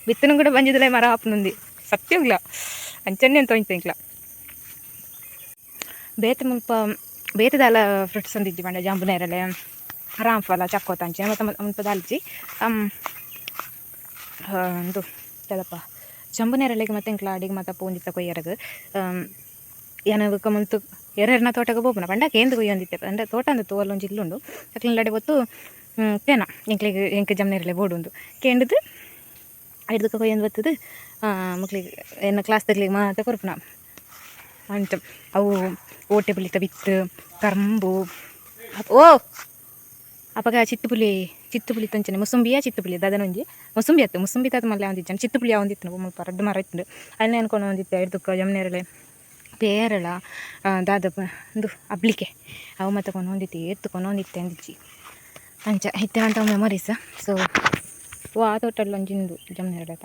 ಬಿತ್ತನ ಕೂಡ ಬಂದಿದ್ದಲೇ ಮರ ಹಾಪನುಂದಿ ಸತ್ಯಗ್ಲ ಅಂಚನ್ನೇ ಅಂತ ತೊಂತ ಮುಲ್ಪ ಬೇತೆ ಬೇತದಾಲ ಫ್ರೂಟ್ಸ್ ಅಂದಿದ್ದಿ ಬಂಡ ಜಾಂಬುನೇರಲೆ ರಾಮ್ಫಲ ಚಕ್ಕೋತ ಅಂಚೆ ಮತ್ತು ಮುಲ್ಪ ದಾಲ್ಚಿ ಇದು ತಲಪ ಜಂಬುನೇರಳೆಗೆ ಮತ್ತೆ ಇಂಕ್ಲ ಅಡಿಗೆ ಮತ್ತು ಪೂಂದಿತ್ತ ಕೊಯ್ಯರಗು ಏನವಕ್ಕ ಮುಂತು ಎರೆರ್ನ ತೋಟಕ್ಕೆ ಹೋಗ್ಬೋಣ ಪಂಡಕ್ಕೆ ಎಂದು ಕೊಯ್ಯೊಂದಿತ್ತೆ ಅಂದರೆ ತೋಟ ಅಂದ್ರೆ ತೋಲ್ ಜಿಲ್ಲುಂಡು ಇಲ್ಲುಂಡು ಅಕ್ಲಡೆ ಗೊತ್ತು ತೇನ ಇಂಕ್ಲಿಗೆ ಎಂಕ ಜಮ್ನೇರಳೆ ಬೋಡುಂದು ಕೇಂಡದು ಐದಕ್ಕೆ ಕೊಯ್ಯೊಂದು ಬರ್ತದೆ ಮಕ್ಳಿಗೆ ಏನು ಕ್ಲಾಸ್ ತಗ್ಲಿಗೆ ಮಾತ ಕೊರ್ಪುನ. ಅಂಚ ಅವು ಓಟೆ ಬಲಿತ ಬಿತ್ತು, ಕರಂಬು. ಓ! ಅಪಗ ಚಿತ್ತ್ ಪುಲಿ ತಂಚನೆ. ಮುಸುಂಬಿಯ ಚಿತ್ತುಪುಲಿ ದಾದನೊಂಜಿ ಮುಸುಂಬಿ ಅತ್ತು ಮುಸುಂಬಿ ತಾತ ಮಲ್ಲ ಒಂದಿತ್ತು ಚಿತ್ತುಪುಲಿ ಒಂದಿತ್ತು ಮುಲ್ಪ ರಡ್ಡು ಮರ ಇತ್ತು ಅಲ್ಲಿ ಅನ್ಕೊಂಡು ಒಂದಿತ್ತು ಐದಕ್ಕೆ ಜಮ್ನೇರಳೆ. ಪೇರಳ ದಾದ ಒಂದು ಅಬ್ಲಿಕೆ. ಅವು ಮತ್ತೆ ಕೊಂಡು ಹೊಂದಿತ್ತು ಎತ್ತುಕೊಂಡು ಹೊಂದಿತ್ತೆ ಅಂದಿಚ್ಚಿ ಅಂಚ, ಇತ್ತೆ ಅಂತ ಮೆಮೊರೀಸ್ ಸೊ ಓ, ಆ ತೋಟಲ್ಲಿ ಒಂಜಿಂದು ಜಮ್ನೇರಳೆ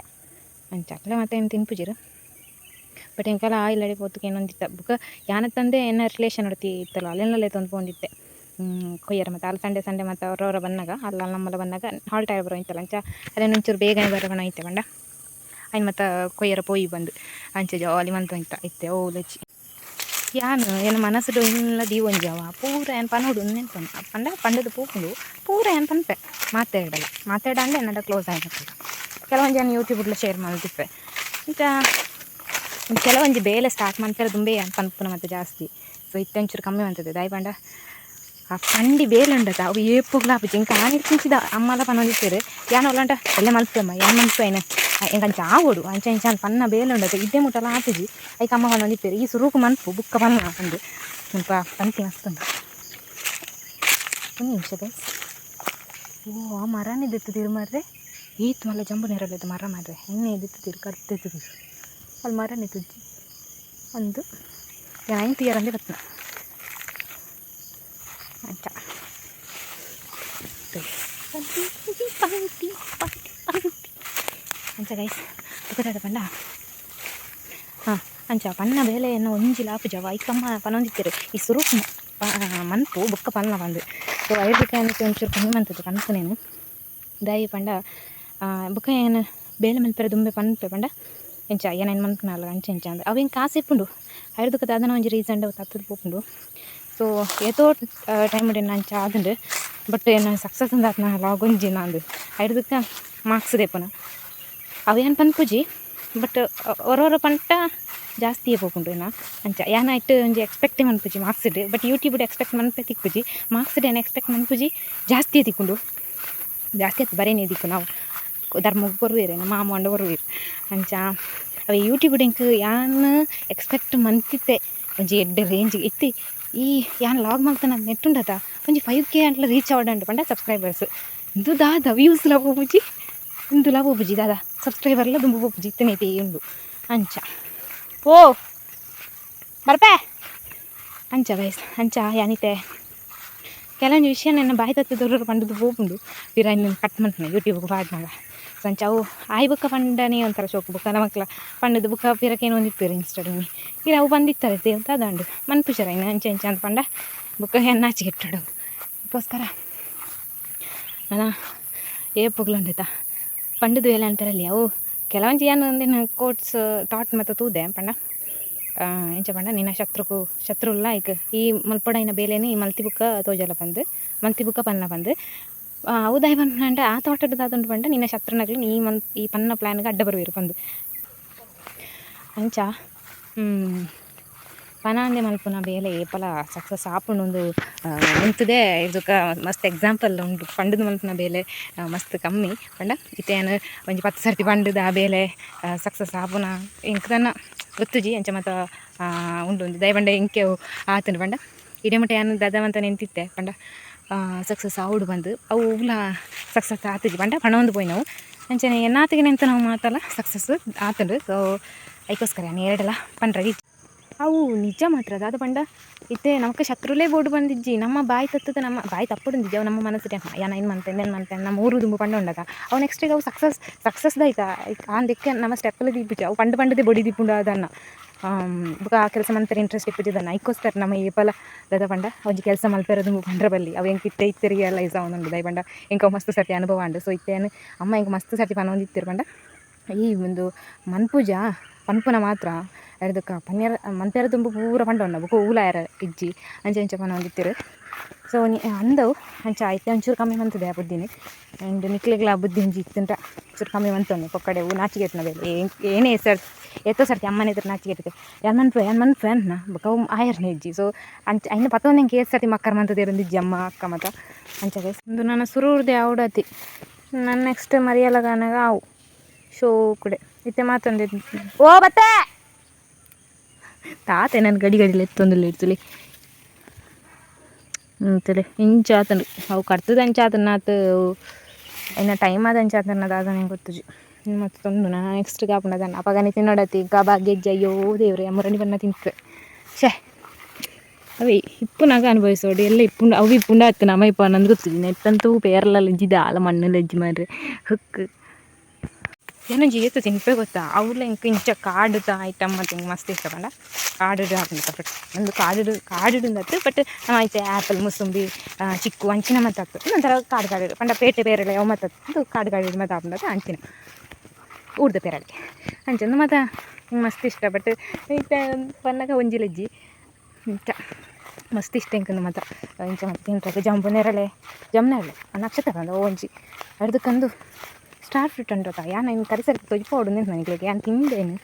ಅಂಚ. ಅಲ್ಲ ಮತ್ತೆ ಏನು ತಿನ್ಪುಜಿರು ಬಟ್ ಎಂಕಲ ಆ ಇಲ್ಲಡೆ ಪೋತಕ್ಕೆ ಏನೊಂದಿತ್ತ ಬುಕ್ಕ ಯಾನ ತಂದೆ ಏನ ರಿಲೇಷನ್ ಹೊಡ್ತಿ ಇತ್ತಲ್ಲ ಅಲ್ಲೆಲ್ಲೇ ತಂದು ಬಂದಿತ್ತೆ ಕೊಯ್ಯರ ಮತ್ತು ಅಲ್ಲಿ ಸಂಡೆ ಸಂಡೆ ಮತ್ತು ಅವ್ರವ್ರ ಬಂದಾಗ, ಅಲ್ಲ ನಮ್ಮಲ್ಲ ಬಂದಾಗ ಹಾಲ್ಟ್ ಆಗಿ ಬರೋ ಇಂತಲ್ಲ ಅಂಚ ಒಂಚೂರು ಬೇಗನೆ ಬರೋಣ ಐತೆ ಬಂಡ. ಆಯ್ತು ಮತ್ತು ಕೊಯ್ಯರ ಪೋಯಿ ಬಂದು, ಅಂಚೆ ಜಾಲಿ ಮಂತು ಇತ್ತೆ ಐತೆ ಓ ಲಚ್ಚಿ. ಯಾನು, ಏನು ಮನಸ್ಸು ಇಲ್ಲ, ದೀವಂಜಾವ, ಪೂರ ಏನು ಪನ್ನೋಡು ನೆನ್ಪನ್ ಪಂಡ, ಪಂಡದ ಪೂಕೊಂಡು ಪೂರ ಏನು ಪನ್ಪೆ ಮಾತಾಡಲ್ಲ ಮಾತಾಡ ಅಂದ್ರೆ ನಡ ಕ್ಲೋಸ್ ಆಗಿರ್ತದೆ ಕೆಲವೊಂದು ಜನ ಯೂಟ್ಯೂಬ್ಲ ಶೇರ್ ಮಾಡ್ತಿಪ್ಪೆ ಈಗ ಕೆಲವೊಂದು ಬೇಲೆ ಸ್ಟಾರ್ಟ್ ಮಾಡ್ತಾರೆ, ದುಂಬೆ ಪನ್ಪುನ ಮತ್ತು ಜಾಸ್ತಿ. ಸೊ ಇತ್ತೊಂಚೂರು ಕಮ್ಮಿ ಅಂತದೆ ದಾಯಿ ಪಂಡ. ಆ ಪಂಡಿ ಬೇಲೆ ಉಂಡತ ಅವು ಏಪುಗ್ಲ ಇಂಕ ಇಂಕ ತಿಂಚಿದ ಅಮ್ಮಲ ಪನ್ನೊಂದಿತ್ತೇರು ಯಾನ ಒಲ್ಲಂಟ ಎಲ್ಲ ಮಲ್ಪಮ್ಮ ಯಾನ್ ಮಲ್ಪೇನೆ ಎಂಕಂಚ ಆವೋಡು, ಅಂಚ ಇಂಚ ಪನ್ನ ಬೇಲೆ ಉಂಡದ. ಇದ್ದೇ ಮುಟ್ಟಲ್ಲ ಆಪಿಜಿ ಐಕ ಅಮ್ಮ ಪನ್ನೊಂದಿತ್ತೇರು ಈ ಸುರುಕು ಮನ್ಪು, ಬುಕ್ಕ ಪನ್ನ ಅಂದು. ಸ್ವಲ್ಪ ಪಂತಿ ಮಸ್ತುಂಡು ಒಂದು ನಿಮಿಷ ಓ, ಆ ಮರನೇ ದಿತ್ತದಿರು ಮಾರ್ರೆ ಈತ್ ಮಲ್ಲ ಜಂಬು ನೆರಳಿದ್ದು ಮರ ಮಾರ್ರೆ. ಎಣ್ಣೆ ದಿತ್ತದಿರು ಕರ್ತಿದ್ದು ಅಲ್ಲಿ ಮರನೇ ತುಜ್ಜಿ ಒಂದು ನೈನ್ತ್ ಇಯರ್ ಅಂದ್ರೆ ಬರ್ತನ ಅಂಚ ಅಂಚ ಗೈಸ್ ಬುಕ್ಕದಾದ ಪಂಡ ಹಾಂ ಅಂಚ ಪನ್ನ ಬೇಲೆ ಎನ್ನ ಒಂಜಿ ಲಾಪು ಜವ ಐಕಮ್ಮ ಪನೊಂದಿತ್ತೇರು ಈ ಸುರುಕ್ ಮನ್ಪು ಬುಕ್ಕ ಪನ್ನ ಬಂದು ಸೊ ಐದಕ್ಕೆ ಅಂತ ಒಂಚೂರು ಕಮ್ಮಿ ಮಂತದ್ದು ಕನ್ಪನೇನು ದಾಯಿ ಪಂಡ ಬುಕ್ಕ ಏನು ಬೇಲೆ ಮಲ್ಪೆರೆ ದುಂಬೆ ಪನ್ಪೆ ಪಂಡ ಎಂಚ ಏನೇನು ಮನ್ಪನಲ್ಲ ಅಂಚೆ ಎಂಚ ಅಂದ್ರೆ. ಅವೇನು ಕಾಸು ಇಪ್ಪುಂಡು ಐದಕ್ಕೆ ಅದನ್ನ ಒಂಜಿ ರೀಸನ್ ತತ್ತದು ಪೋಪುಂಡು ಸೊ ಏತೋ ಟೈಮ್ ಉಂಡು ಅಂಚ ಆದುಂಡು ಬಟ್ ಏನು ಸಕ್ಸಸ್ ಅಂದ. ಆತ್ನ ಲಾಗೊಂಜಿ ನಂದು ಐದಕ್ಕೆ ಮಾರ್ಕ್ಸ್ ದೇಪನ ಅವೇನು ಪನ್ಪುಜಿ ಬಟ್ ಒರೊರ ಪಂಟ ಜಾಸ್ತಿ ಹೋಗುಂಡು ಏನ ಅಂಚ ಯಾನಾಯ್ತು ಒಂಜಿ ಎಕ್ಸ್ಪೆಕ್ಟ್ ಮನ್ಪುಜಿ ಮಾರ್ಕ್ಸ್ ಡ್ ಬಟ್ ಯೂಟ್ಯೂಬ್ ಎಕ್ಸ್ಪೆಕ್ಟ್ ಮನ್ಪೆ ತಿಕ್ಕುಜಿ. ಮಾರ್ಕ್ಸ್ ಏನು ಎಕ್ಸ್ಪೆಕ್ಟ್ ಮನ್ಪುಜಿ ಜಾಸ್ತಿ ತಿಕ್ಕೊಂಡು ಜಾಸ್ತಿ ಆಯ್ತು ಬರೇನೇ ದಿಕ್ಕು ನಾವು. ಧರ್ಮಕ್ಕೆ ಬರುವೇರೆ ನಮ್ಮ ಮಾಮ ಅಂಡ ಬರುವೇರು. ಅಂಚ ಅವೆ ಯೂಟ್ಯೂಬ್ ಇಂಕ್ ಯಾನ್ ಎಕ್ಸ್ಪೆಕ್ಟ್ ಮಂತಿತ್ತೆ. ಒಂಜಿ ಎಡ್ಡೆ ರೇಂಜ್ಗೆ ಇತ್ತಿ. ಈ ಯಾನ್ ಲಾಗ್ ಮಾಡ್ತಾನೆ ನೆಟ್ ಉಂಡತ ಒಂಜಿ ಫೈವ್ ಕೆ ಅಂಟ್ಲ ರೀಚ್ ಆವಡಂಡು ಪಂಡ ಸಬ್ಸ್ಕ್ರೈಬರ್ಸ್ ಇಂದು ದಾದ ವ್ಯೂಸ್ ಲ ಪೋಪುಜಿ ಇಂದು ಲ ಪೋಪುಜಿ ದಾದ. ಸಬ್ಸ್ಕ್ರೈಬರ್ಲ ದುಂಬು ಪೋಪುಜಿ ಇತ್ತನೈತೆ ಉಂಡು ಅಂಚ, ಓ! ಬರ್ಪೆ? ಅಂಚ ಗೈಸ್ ಅಂಚ ಯಾನಿತೆ ಕೆಲವೊಂದು ವಿಷಯ ನನ್ನ ಬಾಯಿ ತತ್ತಿದವರು ಪಂಡದು ಪೋಪುಂಡು ಪಿರ ಕಟ್ ಮಾಡ್ತಾನೆ ಯೂಟ್ಯೂಬ್ಗೆ ಪಾಡ್ನಾಗ ಸಂಚ ಅವು ಆಯ್ ಬುಕ್ಕ ಪಂಡನೇ ಒಂಥರ ಶೋಕು ಬುಕ್ಕ. ನಮಕ್ಲ ಪಂಡದ ಬುಕ್ಕ ಪಿರಕೇನು ಒಂದಿತ್ತೀರಿ ಈಗ ಅವು ಬಂದಿತ್ತಾರೆ ದೇವತ ಅದಂಡು ಮನ್ಪುಷರ ಇನ್ನು ಅಂಚೆ ಅಂಚೆ ಅಂತ ಪಂಡ. ಬುಕ್ಕ ಹೆಣ್ಣಾಚಿ ಕೆಟ್ಟಡು ಅದಕ್ಕೋಸ್ಕರ ನಾನು ಏಪುಗ್ಲುಂಡಿತ ಪಂಡದು ಎಲ್ಲ ಅಂತಾರಲ್ಲಿ ಅವು ಕೆಲವೊಂದು ಏನು ಒಂದಿನ ಕೋಟ್ಸ್ ಥಾಟ್ ಮತ್ತು ತೂದೆ ಪಂಡ. ಎಂಚ ಪಂಡ, ನಿನ್ನ ಶತ್ರುಕು, ಶತ್ರುಲ್ಲ ಈಗ ಈ ಮಲ್ಪಡ ಇನ್ನ ಬೇಲೆನೇ ಈ ಮಲ್ತಿ ಬುಕ್ಕ ತೋಜಲ ಬಂದು, ಮಲ್ತಿ ಬುಕ್ಕ ಪನ್ನ ಬಂದು. ಉದಯ ಪಂಡ ಆ ತೋಟದ ಅದುಂಟು ಪಂಡ ನಿನ್ನ ಶತ್ರುನಗ್ಲಿ ಈ ಪನ್ನ ಪ್ಲ್ಯಾನ್ಗೆ ಅಡ್ಡ ಬರುವಿರು ಬಂದು. ಅಂಚ? ಪನಾಂದೆ ಮಲ್ಪುನ ಬೇಲೆ ಏಪಲ ಸಕ್ಸಸ್ ಆಪುಂಡು ನಿಂತದೆ ಇದಕ್ಕ ಮಸ್ತ್ ಎಕ್ಸಾಂಪಲ್ ಉಂಟು. ಪಂಡದ ಮಲ್ಪುನ ಬೇಲೆ ಮಸ್ತ್ ಕಮ್ಮಿ. ಪಂಡ, ಇತ್ತೇನು, ಒಂಜಿ ಪತ್ತು ಸರ್ತಿ ಪಂಡದ ಆ ಬೇಲೆ ಸಕ್ಸಸ್ ಆಪುನ ಇಂಕದನ್ನ ಗೊತ್ತುಜಿ ಅಂಚ ಮತ್ತ ಉಂಡು ಒಂದು ದಯಬಂಡ ಇಂಕೆ ಆತನು ಪಂಡ. ಇಡೀ ಮಟ್ಟ ಏನು ದದವಂತ ನಿಂತಿತ್ತೆ ಪಂಡ ಸಕ್ಸಸ್ ಆವುಡು ಬಂದು. ಅವು ಉಗ್ಲ ಸಕ್ಸಸ್ ಆತಿಗೆ ಪಂಡ ಪಣ ಒಂದು ಪೋಯ್ ನಾವು. ಅಂಚನೆ ಎನ್ನಾತಿಗೆ ನಿಂತ ನಾವು ಮಾತಲ್ಲ ಸಕ್ಸಸ್ ಆತಂಡು ಸೊ ಅದಕ್ಕೋಸ್ಕರ ಎರಡಲ್ಲ ಪಂಡ್ರ ಈ ಅವು ನಿಜ ಮಾತ್ರ ಅದು ಪಂಡ. ಇತ್ತೆ ನಮಕ್ ಶತ್ರುಲೇ ಬೋಡು ಬಂದಿಜ್ಜಿ. ನಮ್ಮ ಬಾಯಿ ತತ್ತದ ನಮ್ಮ, ಬಾಯಿ ತಪ್ಪಡಿದ್ದಿಜ್ಜಿ ಅವು ನಮ್ಮ ಮನಸ್ಸಿಗೆ ಯಾನ ಏನು ಮಂತೆ ಏನು ಮಂತೆ, ನಮ್ಮ ಊರು ದುಂಬು ಪಂಡ ಉಂಡಾಗ ಅವು ನೆಕ್ಸ್ಟಿಗೆ ಅವು ಸಕ್ಸಸ್, ಸಕ್ಸಸ್ದಾಯ್ತಾ? ಆ ದಿಕ್ಕ ನಮ್ಮ ಸ್ಟೆಪ್ಪಲ್ಲಿ ದಿಪ್ಪಿಜಿ ಅವು ಪಂಡ ಪಂಡದೇ ಬೊಡಿ ದಿಪ್ಪುಂಡು ಅದನ್ನು. ಬುಕ ಆ ಕೆಲಸ ಮಾಡ್ತಾರೆ ಇಂಟ್ರೆಸ್ಟ್ ಇಪ್ಪಿದ್ದನ್ನ ಐಕೋಸ್ಕರ ನಮ್ಮ ಈ ಪಲ ದದ ಪಂಡ ಒಂಜಿ ಕೆಲಸ ಮಲ್ಪೆರದು ಪಂಡ್ರ ಬಲ್ಲಿ ಅವು ಹೆಂಗೆ ಇತ್ತೆ ಇತ್ತರಿಗೆ ಎಲ್ಲ ಇಸ ಒಂದೊಂದು ದಯ ಪಂಡ. ಹೆಂಗೆ ಮಸ್ತ್ ಸರ್ತಿ ಅನುಭವ ಅಂಡು ಸೊ ಇತ್ತೇನು ಅಮ್ಮ ಹೆಂಗೆ ಮಸ್ತ್ ಸರ್ತಿ ಪನ ಒಂದಿತ್ತಿರು ಪಂಡ. ಈ ಒಂದು ಮನ್ಪೂಜ, ಪನ್ಪುನ ಮಾತ್ರ ಎರ್ದಕ್ಕ ಪನ್ನೆರ ಮಂತೆರ ತುಂಬ ಪೂರ ಪಂಡ ಉಂಡ ಬೊಕ ಊಲಾಯರ ಇಜ್ಜಿ ಅಂಚೆ ಅಂಚೆ ಪನ ಒಂದಿತ್ತಿರು ಸೊ ಅಂದವು ಅಂಚ ಆಯ್ತು ಒಂಚೂರು ಕಮ್ಮಿ ಮಂತದೆ ಆ ಬುದ್ಧಿನಿ. ಆ್ಯಂಡ್ ನಿಕ್ಲಿಗ್ಲ ಆ ಬುದ್ಧಿ ಒಂಜಿ ಇತ್ತಂಟ ಚೂರು ಕಮ್ಮಿ ಮಂತೊಂದು ಪೊಕ್ಕಡೆ ಹೂ ನಾಚಿಗೆಟ್ನ ಬೇಲೆ ಏನೇ ಸರ್ ಎತ್ತೋ ಸರ್ತಿ ಅಮ್ಮನ ಎದುರು ನಾಚಿಗೆಟ್ಟಿದೆ ಯಾನ್ ಮನ್ಪು ಯಾನ್ ಮನ್ಪು ಅನ್ನ ಬೊಕ ಆಯರ್ನ ಇಜ್ಜಿ. ಸೊ ಅಂಚ ಐನ ಪತ್ತೊಂದು ಏಸ್ ಸರ್ತಿ ಮಕ್ಕರ್ ಮಂತದೆ ಇಜ್ಜಿ ಅಮ್ಮ ಅಕ್ಕ ಮತ ಅಂಚ ಒಂದು ನನ್ನ ಸುರುರ್ದೆ ಆವಡತಿ. ನನ್ನ ನೆಕ್ಸ್ಟ್ ಮರಿಯಲಗಾನಾಗ ಅವು ಶೋ ಕೂಡ. ಇತ್ತೆ ಮಾತೊಂದು. ಓ ಬತ್ತೆ! ತಾತೆ ನನ್ನ ಗಡಿ ಗಡಿಲಿ ಎತ್ತೊಂದಿಲ್ಲ ಇರ್ತಲಿ ಅಂತಲೆ ಇಂಚ ಆತಂಡು ಅವು ಕರ್ತದ ಅಂಚ ಆತನ ಆತು, ಇನ್ನು ಟೈಮ್ ಆದ ಅಂಚ ಆತನ ಅದ ನಂಗೆ ಗೊತ್ತುಜಿ ಮತ್ತು ತಂದು ನಾನು ನೆಕ್ಸ್ಟ್ ಕಾಪುಂಡದ ಅಪಗಾನಿ ತಿನ್ನೋಡತಿ ಗಬಾ, ಗೆಜ್ಜೆ, ಅಯ್ಯೋ ದೇವ್ರೆ ಮುರಣಿ ಬಣ್ಣ ತಿಂತು ಶೇ ಅವೇ ಇಪ್ಪುನಾಗ ಅನುಭವಿಸೋಡಿ ಎಲ್ಲ ಇಪ್ಪುಂಡ ಅವು ಇಪ್ಪುಂಡ ಆತು ನಮ್ಮ ಇಪ್ಪ ನಂದು ಗೊತ್ತಿದ್ದೀನಿ ನೆಟ್ಟಂತೂ ಪೇರಲ್ಲ ಇಜ್ಜಿದ ಆಲ ಮಣ್ಣಲ್ಲಿ ಇಜ್ಜಿ ಏನೋ ಏತು ತಿನ್ಪೇ ಗೊತ್ತಾ? ಅವ್ಲ ಇಂಕ ಇಂಚ ಕಾಡುದ ಐಟಮ್ ಮತ್ತು ಹಿಂಗೆ ಮಸ್ತ್ ಪಂಡ ಕಾಡುಡು ಹಾಕೊಂಡು ಬಟ್ ಒಂದು ಕಾಡುಡು ಅಂದತ್ತು ಬಟ್ ನಮ್ಮ ಐತೆ ಆ್ಯಪಲ್ ಮುಸುಂಬಿ ಚಿಕ್ಕು, ಅಂಚಿನ ಮತ್ತೆ ಆಗ್ತದೆ ಒಂಥರ ಕಾಡು ಕಾಡಿಡು ಪಂಡ ಪೇಟೆ ಬೇರೆಲ್ಲ ಯಾವ ಮತ್ತದ್ದು ಕಾಡು ಕಾಡಿಡು ಮತ್ತೆ ಹಾಕೊಂಡಾಗ ಅಂಚಿನ. ಊರ್ದ ಪೇರಳಿಗೆ ಅಂಚಂದು ಮತ್ತು ಮಸ್ತ್ ಇಷ್ಟ ಬಟ್ ಐತೆ ಬಂದಾಗ ಒಂಜಿ ಲಜ್ಜಿ ಇಂಚ ಮಸ್ತ್ ಇಷ್ಟ ಇಂಕಂದು ಮತ್ತು ಇಂಚ ಮತ್ತೆ ತಿಂತಾರೆ ಜಂಬು ನೆರಳೆ ಜಮ್ನೆರಳೆ ನಕ್ಷತ್ರ ಬಂದ ಒಂಜಿ. ಅರ್ಧಕ್ಕಂದು ಸ್ಟಾರ್ ಫ್ರೂಟ್ ಅಂಡ್ರತ ಯಾನ ಇನ್ನು ಕರಿಸರಿ ತೊಜ್ಪೋಡು ನಿಂತು ನನಗೆ ಯಾನ್ ತಿಂದೇನು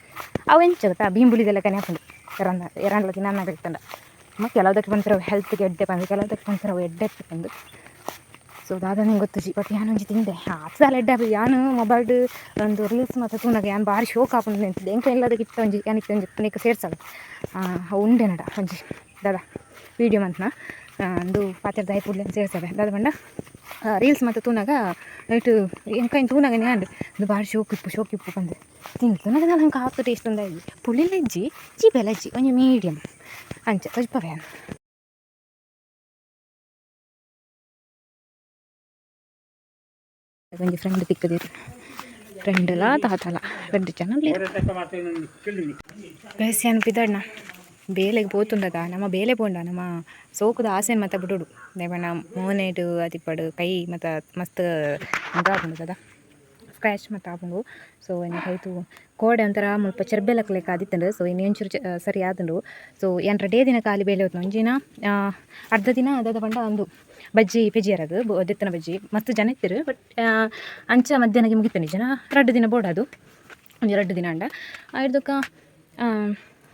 ಅವು ಎಂಚ ಗೊತ್ತಾ? ಬೀಂಬುಳಿದೆಲ್ಲ ಕನೆ ಹಾಕೊಂಡು. ಎರಂದ ಎರಂಡ್ಲಕ್ಕೆ ನನ್ನ ಇರ್ತಂಡ ಮತ್ತು ಕೆಲವುದಕ್ಕೆ ಬಂದ್ರೆ ಹೆಲ್ತ್ಗೆ ಎಡ್ಡೆ ಬಂದು ಕೆಲವುದಕ್ಕೆ ಬಂದ್ರೆ ಎಡ್ಡೆ ಬಂದು ಸೊ ದಾದ ನಂಗೆ ಗೊತ್ತು ಬಟ್ ಯಾನು ಯಾನೊಂಜಿ ತಿಂದೆ? ಆತ್ಸಲ ಎಡ್ಡೆ ಹಾಕಿ ಯಾನು ಮೊಬೈಲ್ಡ್ ಒಂದು ರೀಲ್ಸ್ ಮತ್ತು ತೂನಾಗ ಯಾನು ಭಾರಿ ಶೋಕ್ ಹಾಕೊಂಡು ನಿಂತಿದ್ದೆ. ಎಂಕ ಇಲ್ಲದಕ್ಕೆ ಇತ್ತು ಒಂಜಿ ಯಾನಿತ್ತು ಒಂಜಿ ನೀಕ ಸೇರ್ಸಲ್ಲ ಉಂಡೆ ನಡ. ಒಂಜಿ ದಾದ ವೀಡಿಯೋ ಮಂತ್ನ. ಒಂದು ಪಾತ್ರೆ ದಾಯಿ ಪುಡ್ಲಿ ಸೇರ್ತವೆ ದಾದ ಬಂಡ ರೀಲ್ಸ್ ಮತ್ತು ತೂನಾಗ ಇಟ್ಟು ಎಂಕ ಇನ್ನು ತೂನಾಗ ನ್ಯಾಂಡು ಅದು ಭಾಳ ಶೋಕ್ ಇಪ್ಪು ಶೋಕ್ ಇಪ್ಪು ಬಂದೆ. ತಿಂತು ನಾನು ನಂಗೆ ಕಾತು ಟೇಸ್ಟ್ ಆಗಿ ಪುಳಿಲ ಇಜ್ಜಿ ಜೀಬೆಲ ಇಜ್ಜಿ ಒಂಜಿ ಮೀಡಿಯಮ್ ಅಂಚೆ ತಜ್ಪವೆ ಒಂಜಿ ಫ್ರೆಂಡ್ ತಿಕ್ಕದಿರು ಫ್ರೆಂಡ್ ತಾತಲ రెండు ಜನ ಗೈಸ್ ಏನು ಬೇಲೆಗೆ పోతుండగా ನಮ್ಮ ಬೇಲೆ ಪೋಂಡ, ನಮ್ಮ ಸೋಕುದ ಆಸೆನ್ ಮತ ಬಿಡುಡು. ದೇವಣ್ಣ ಮೋನೇಟು, ಅತಿಪಡು, ಕೈ ಮತ ಮಸ್ತ್ ಇದಾಗುಂಡು ಕದ ಸ್ಕ್ರ್ಯಾಚ್ ಮತ್ತು ಆಗುಂಡು ಸೊ ಏನಕಾಯ್ತು ಕೋಡೆ ಒಂಥರ ಮುಲ್ಪ ಚೆರ್ಬೆಲಕ್ಕೆ ಲೆಕ್ಕ ಆದಿತ್ತಂಡು ಸೊ ಇನ್ನು ಒಂಚೂರು ಸರಿ ಆದುಂಡು ಸೊ ಎಂಟ್ರ ಡೇ ದಿನ ಖಾಲಿ ಬೇಲೆ ಹೊತ್ತು ಒಂಜಿನ ಅರ್ಧ ದಿನ ಅದಾದ ಬಂಡ ಒಂದು ಬಜ್ಜಿ ಪೆಜಿಯರದು ದೆತ್ತನ ಬಜ್ಜಿ. ಮಸ್ತ್ ಜನ ಇತ್ತಿರು ಬಟ್ ಅಂಚ ಮಧ್ಯಾಹ್ನಕ್ಕೆ ಮುಗಿತಾನೆ. ಜನ ಎರಡು ದಿನ ಬೋರ್ಡ್ ಅದು. ಒಂದು ಎರಡು ದಿನ ಅಂಡ. ಆಯ್ದಕ್ಕ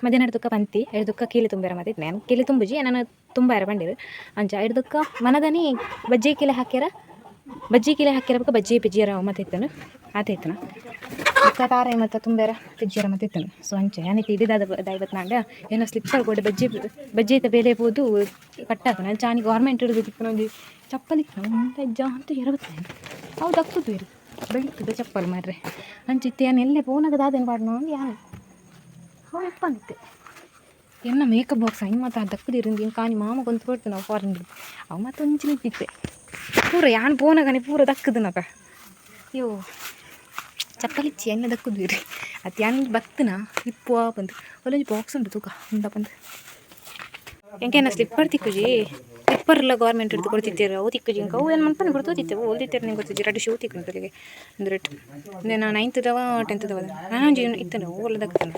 ಮಧ್ಯಾಹ್ನ ಹಿಡ್ದಕ್ಕ ಪಂತಿ ದುಃಖ ಕೀಲಿ ತುಂಬಿರ ಮತ್ತೆ ನಾನು ಕೀಲಿ ತುಂಬುಜಿ ನಾನು ತುಂಬಾರ ಬಂದಿರು ಅಂಚ ದುಃಖ, ಮನದನಿ ಬಜ್ಜಿ ಕೀಲೆ ಹಾಕ್ಯಾರ? ಬಜ್ಜಿ ಕೀಲೆ ಹಾಕ್ಯಾರ ಬಜ್ಜಿ ಪಿಜ್ಜಿಯರ ಮತ್ತೆ ಇತ್ತನು? ಆತ ಇತ್ತನ? ಅಕ್ಕ ತಾರೆ ಮತ್ತು ತುಂಬೇರ ಪಿಜ್ಜಿಯರ ಮತ್ತೆ ಇತ್ತನು? ಸೊ ಅಂಚೆ ಯಾನಿತ್ತು ಇಡಿದಾದ ದೈವತ್ ನಾಂಡ ಏನೋ ಸ್ಲಿಪ್ಪರ್ ಕೊಡಿ ಬಜ್ಜಿ ಬಜ್ಜಿ ಇತ್ತ ಬೇಲೆ ಹೋದು ನಾನು ಚಾನಿ ಗೌರ್ಮೆಂಟ್ ಹಿಡಿದಿತ್ತು ಒಂದು ಚಪ್ಪಲಿ ಹೆಜ್ಜ ಅಂತ ಎರಗುತ್ತೆ ಅವು ದಕ್ಕುದು ಇರು. ಬೆಳೀತದೆ ಚಪ್ಪಲ್ ಮಾರ್ರೆ. ಅಂಚಿತ್ತೆ ಏನು ಎಲ್ಲೇ ಫೋನಾಗದಾದೇನು ಪಾಡ್ನೋ ಯಾನು ಇಪ್ಪಂದಿತ್ತೆ ಎನ್ನ ಮೇಕಪ್ ಬಾಕ್ಸ್ ಐನ್ ಮಾತಾ ದಕ್ಕದಿರಿಂದ ಏನು ಕಾನಿ ಮಾಮ ಕೊಂತ ಕೊಡ್ತು ನಾವು ಫಾರಿನ್ ಅವು ಮತ್ತೆ ಒಂಚಿ ನಿಂತಿತ್ತೆ ಪೂರ ಯಾನ್ ಫೋನಾಗನೆ ಪೂರ ದಕ್ಕದನಕ ಅಯ್ಯೋ ಚಪ್ಪಲಿಚ್ಚಿ ಎನ್ನ ದಕ್ಕುದಿರಿ ಅದು ಯಾನ್ ಬತ್ತನ? ಇಪ್ಪುವ ಬಂದು ಒಲ್ಲೊಂದು ಬಾಕ್ಸ್ ಉಂಟು ತೂಕ ಉಂಡ ಬಂದು ಎಂಕೇನ ಸ್ಲಿಪ್ಪರ್ ತಿಕ್ಕುಜಿ? ಸ್ಲಿಪ್ಪರ್ ಎಲ್ಲ ಗೌರ್ಮೆಂಟ್ ಹಿಡಿದು ಕೊಡ್ತಿದ್ದೀರಿ. ಅವು ತಿಕ್ಕುಜಿ ಇಂಕ ಅವು ಏನು ಮನ್ಪನೆ ಕೊಡ್ತೋತಿತ್ತೇವೆ ಓದಿತ್ತೀರಿ ನಿಂಗೆ ಗೊತ್ತಿದ್ದಿ ಎರಡು ಶೂ ತಿಕ್ಕೊಂಡು ಅಲ್ಲಿಗೆ. ಅಂದ್ರೆ ಅಂದ್ರೆ ನಾನು ನೈನ್ತ್ದವ ಟೆಂತ್ದವ ನಾನು ಜೀವನ ಇತ್ತನ. ಓಲದಕ್ಕಂತ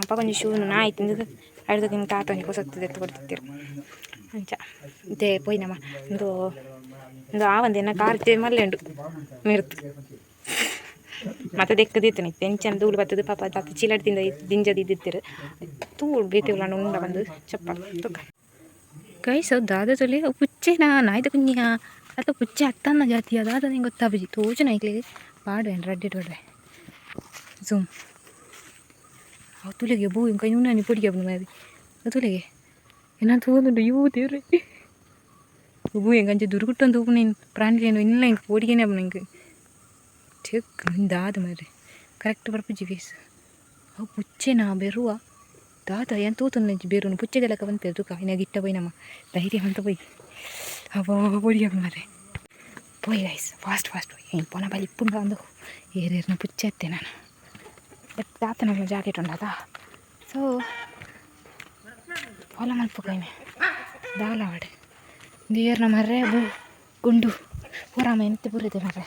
ಅಪ್ಪ ಕೊಂಚ ಶೂ ನಾ ಆಯ್ತು ಹಿಡ್ದು ನಿಮ್ಮ ತಾತ ಹೊಸ ಎತ್ತು ಕೊಡ್ತಿದ್ದೀರ ಅಂಚ ಇದೇ ಪೋಯ್ನಮ್ಮ, ಒಂದು ಒಂದು ಆ ಒಂದೇನ ಕಾರ್ ಮಲ್ಲೆ ಉಂಡು ಮಿರ್ತು. ಮತ್ತೆ ದೆಕ್ಕದಿತ್ತು ನೀ ಪೆಂಚನ್ ಧೂಳು ಬತ್ತದು, ಪಾಪ ತಾತ ಚೀಲಡ್ದಿಂದ ದಿಂಜದಿದ್ದಿರು ತೂಳು ಬೇತಿಲ್ಲ ಉಂಡ ಬಂದು ಚಪ್ಪ ತುಕ. ಕೈ ಸೌ ದಾದ ತೊಲೆ ಪುಚ್ಚೆನಾ ನಾಯ್ದ ಕುഞ്ഞിಯ ಅಥವಾ ಪುಚ್ಚೆ ಅತ್ತನ್ನ ಜಾತಿಯ ದಾದ ನಿಂಗೆ ಗೊತ್ತಾಬಿಜಿ ತೋಚು ನೈಕ್ಲಿಗೆ ಪಾಡುವೆ ರಡ್ಡಿಟ್ ಹೊಡ್ರೆ ಝೂಮ್. അതുലകെ പോയി കഴിഞ്ഞാണ് പൊടിക്കാൻ പോകുന്നത് അതുലകെ എന്നാ തോന്നുന്നുണ്ട് യോ തീർന്നു உபு எங்காச்சு துருக்கிட்டம் தூக்குனேன் பிராணிலேனோ இல்லை எனக்கு போடிக்கனே அப்படி எனக்கு செக் தாது மாதிரி கரெக்ட் பரப்பிச்சு ஃபேஸ் அவ புச்சே நான் பெருவா தாதா ஏன் தூத்துனச்சு பெருவன் புச்சை கலக்க வந்து பெருக்கா என்ன கிட்ட போய் நம்ம தைரியம் வந்து போய் அவோ போடிக்க மாதிரி போய் ரைஸ் ஃபாஸ்ட் ஃபாஸ்ட் போய் என் போனால் பலி இப்போ வந்து ஏறு ஏறுன புச்சேத்தேன் நான் ಬಟ್ ತಾತ ನಮ್ಮ ಜಾಕೆಟ್ ಉಂಡದ ಸೊ ಹೊಲ ಮಲ್ಪ ಕೈಮೆ ದಾಲವಾಡೆ ದೇರ್ನ ಮರ್ರೆ ಬು ಗುಂಡು ಪೂರಾಮ ಎಂತ ಬುರಿದೆ ಮರ್ರೆ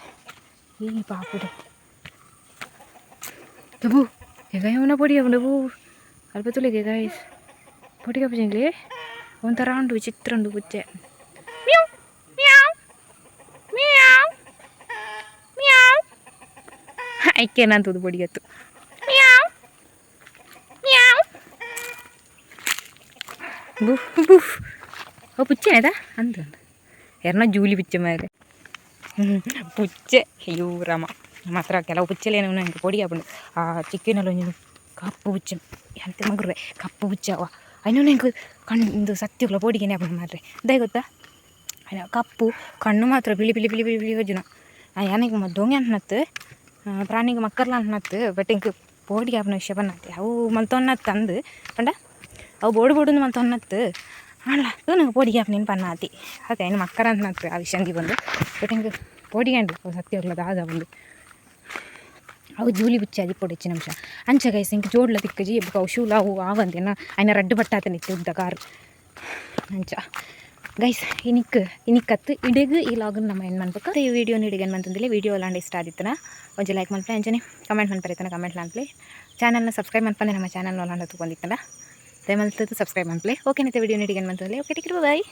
ಈ ಪಾಪುಡು ಬು ಈಗ ಇವನ ಪೊಡಿ ಅವನು ಬೂ ಅಲ್ಪ ತುಳಿಗೆ ಗಾಯ್ಸ್ ಪೊಡಿಗೆ ಪುಜಂಗ್ಲಿ ಒಂಥರ ಉಂಡು ವಿಚಿತ್ರ ಉಂಡು ಪುಚ್ಚೆ ಮ್ಯಾವ್, ಮ್ಯಾವ್, ಮ್ಯಾವ್, ಮ್ಯಾವ್. ಬುಫ್ ಬುಫ್ ಓ ಪುಚ್ಚೆ ಆಯ್ತಾ ಅಂದ ಯಾರನ್ನ ಜೂಲಿ ಪುಚ್ಚೆ ಮಾರೆ ಹ್ಞೂ ಪುಚ್ಚೆ ಅಯ್ಯೋ ರಾಮ ಮಾತ್ರ ಕೆಲವು ಪುಚ್ಚಲೇನು ನಂಗೆ ಪೊಡಿ ಹಾಕೊಂಡು ಆ ಚಿಕ್ಕಿನಲ್ಲಿ ಒಂದು ಕಪ್ಪು ಪುಚ್ಚೆ ಎಂತ ಮಗುವೆ ಕಪ್ಪು ಪುಚ್ಚ ಅವ ಅಯ್ಯೋ ನಂಗೆ ಕಣ್ಣು ಸತ್ಯಗಳ ಪೊಡಿಗೆನೆ ಹಾಕೊಂಡು ಮಾರ್ರೆ ಅದೇ ಗೊತ್ತಾ ಅಯ್ಯೋ ಕಪ್ಪು ಕಣ್ಣು ಮಾತ್ರ ಬಿಳಿ ಬಿಳಿ ಬಿಳಿ ಬಿಳಿ ಬಿಳಿ ವಜನ ಯಾನಿಗೆ ದೊಂಗೆ ಅನ್ನತ್ತು ಪ್ರಾಣಿಗೆ ಮಕ್ಕರ್ಲ ಅನ್ನತ್ತು ಬಟ್ ಹಿಂಗೆ ಪೋಡಿಗೆ ಹಾಪನ ವಿಷಯ ಬನ್ನತ್ತೆ ಅವು ಮಲ್ತೊನ್ನತ್ತು ಅಂದು ಪಂಡ ಅವು ಬೋಡು ಬೋಡು ಅಂತ ಅನ್ನತ್ತು. ಅಲ್ಲ ಅದು ನಂಗೆ ಪೋಡಿಗೆ ನೀನು ಪನ್ನ ಆತಿ ಅದೇ ಏನು ಮಕ್ಕರ ಅಂತ ನತ್ತು ಆ ವಿಷಂಗಿ ಬಂದು. ಬಟ್ ಹಿಂಗೆ ಪೋಡಿಗೆ ಅಂಡ್ರಿ ಸತ್ಯ ಹೋಗ್ಲದ ಆದ ಬಂದು ಅವು ಜೂಲಿ ಬಿಚ್ಚಿ ಅದಿ ಪೋಡಿ ಹೆಚ್ಚಿನ ಅಂಶ ಅಂಚೆ ಗೈಸ್, ಹಿಂಗೆ ಜೋಡ್ಲ ದಿಕ್ಕಜಿ ಎಬ್ಬ ಅವು ಶೂಲ ಅವು ಆವಂದೇನ ಆಯ್ನ ರೆಡ್ ಬಟ್ಟ ಆತನ ಇತ್ತು ಉದ್ದ ಕಾರು. ಅಂಚ. ಗೈಸ್, ಇನಿಕ್ ಇನಿಕ್ಕತ್ತು ಇಡಗು, ಈ ಲಾಗನ್ ನಮ್ಮ ಏನು ಮಾಡ್ಬೇಕು? ಈ ವಿಡಿಯೋ ನಿಡಿಗೆ ಏನು ಮಾಡ್ತಂದಿಲ್ಲ ವಿಡಿಯೋ ಎಲ್ಲ ಇಷ್ಟ ಆದಿತ್ತನ? ಒಂಚೆ ಲೈಕ್ ಮಾಡ್ತಾರೆ ಅಂಜನೆ ಕಮೆಂಟ್ ಮಾಡ್ಬಾರಿತಾನೆ ಕಮೆಂಟ್ ಮಾಡ್ಲಿ ಚಾನಲ್ನ ಸಬ್ಸ್ಕ್ರೈಬ್ ಮಾಡ್ಪಾನೆ ನಮ್ಮ ಚಾನಲ್ ಒಲ್ಲ ತಗೊಂಡಿತ್ತಲ್ಲ ದಯಮಲ್ತದ್ದು ಸಬ್ಸ್ಕ್ರೈಬ್ ಮಾಡ್ಲೇ ಓಕೆ ನಿತ್ತೆ ವಿಡಿಯೋ ನೀಡಿಗೆ ಮಾಡ್ತಾರೆ ಓಕೆ ಟಿಕ್ರಿ ಬಾಯ್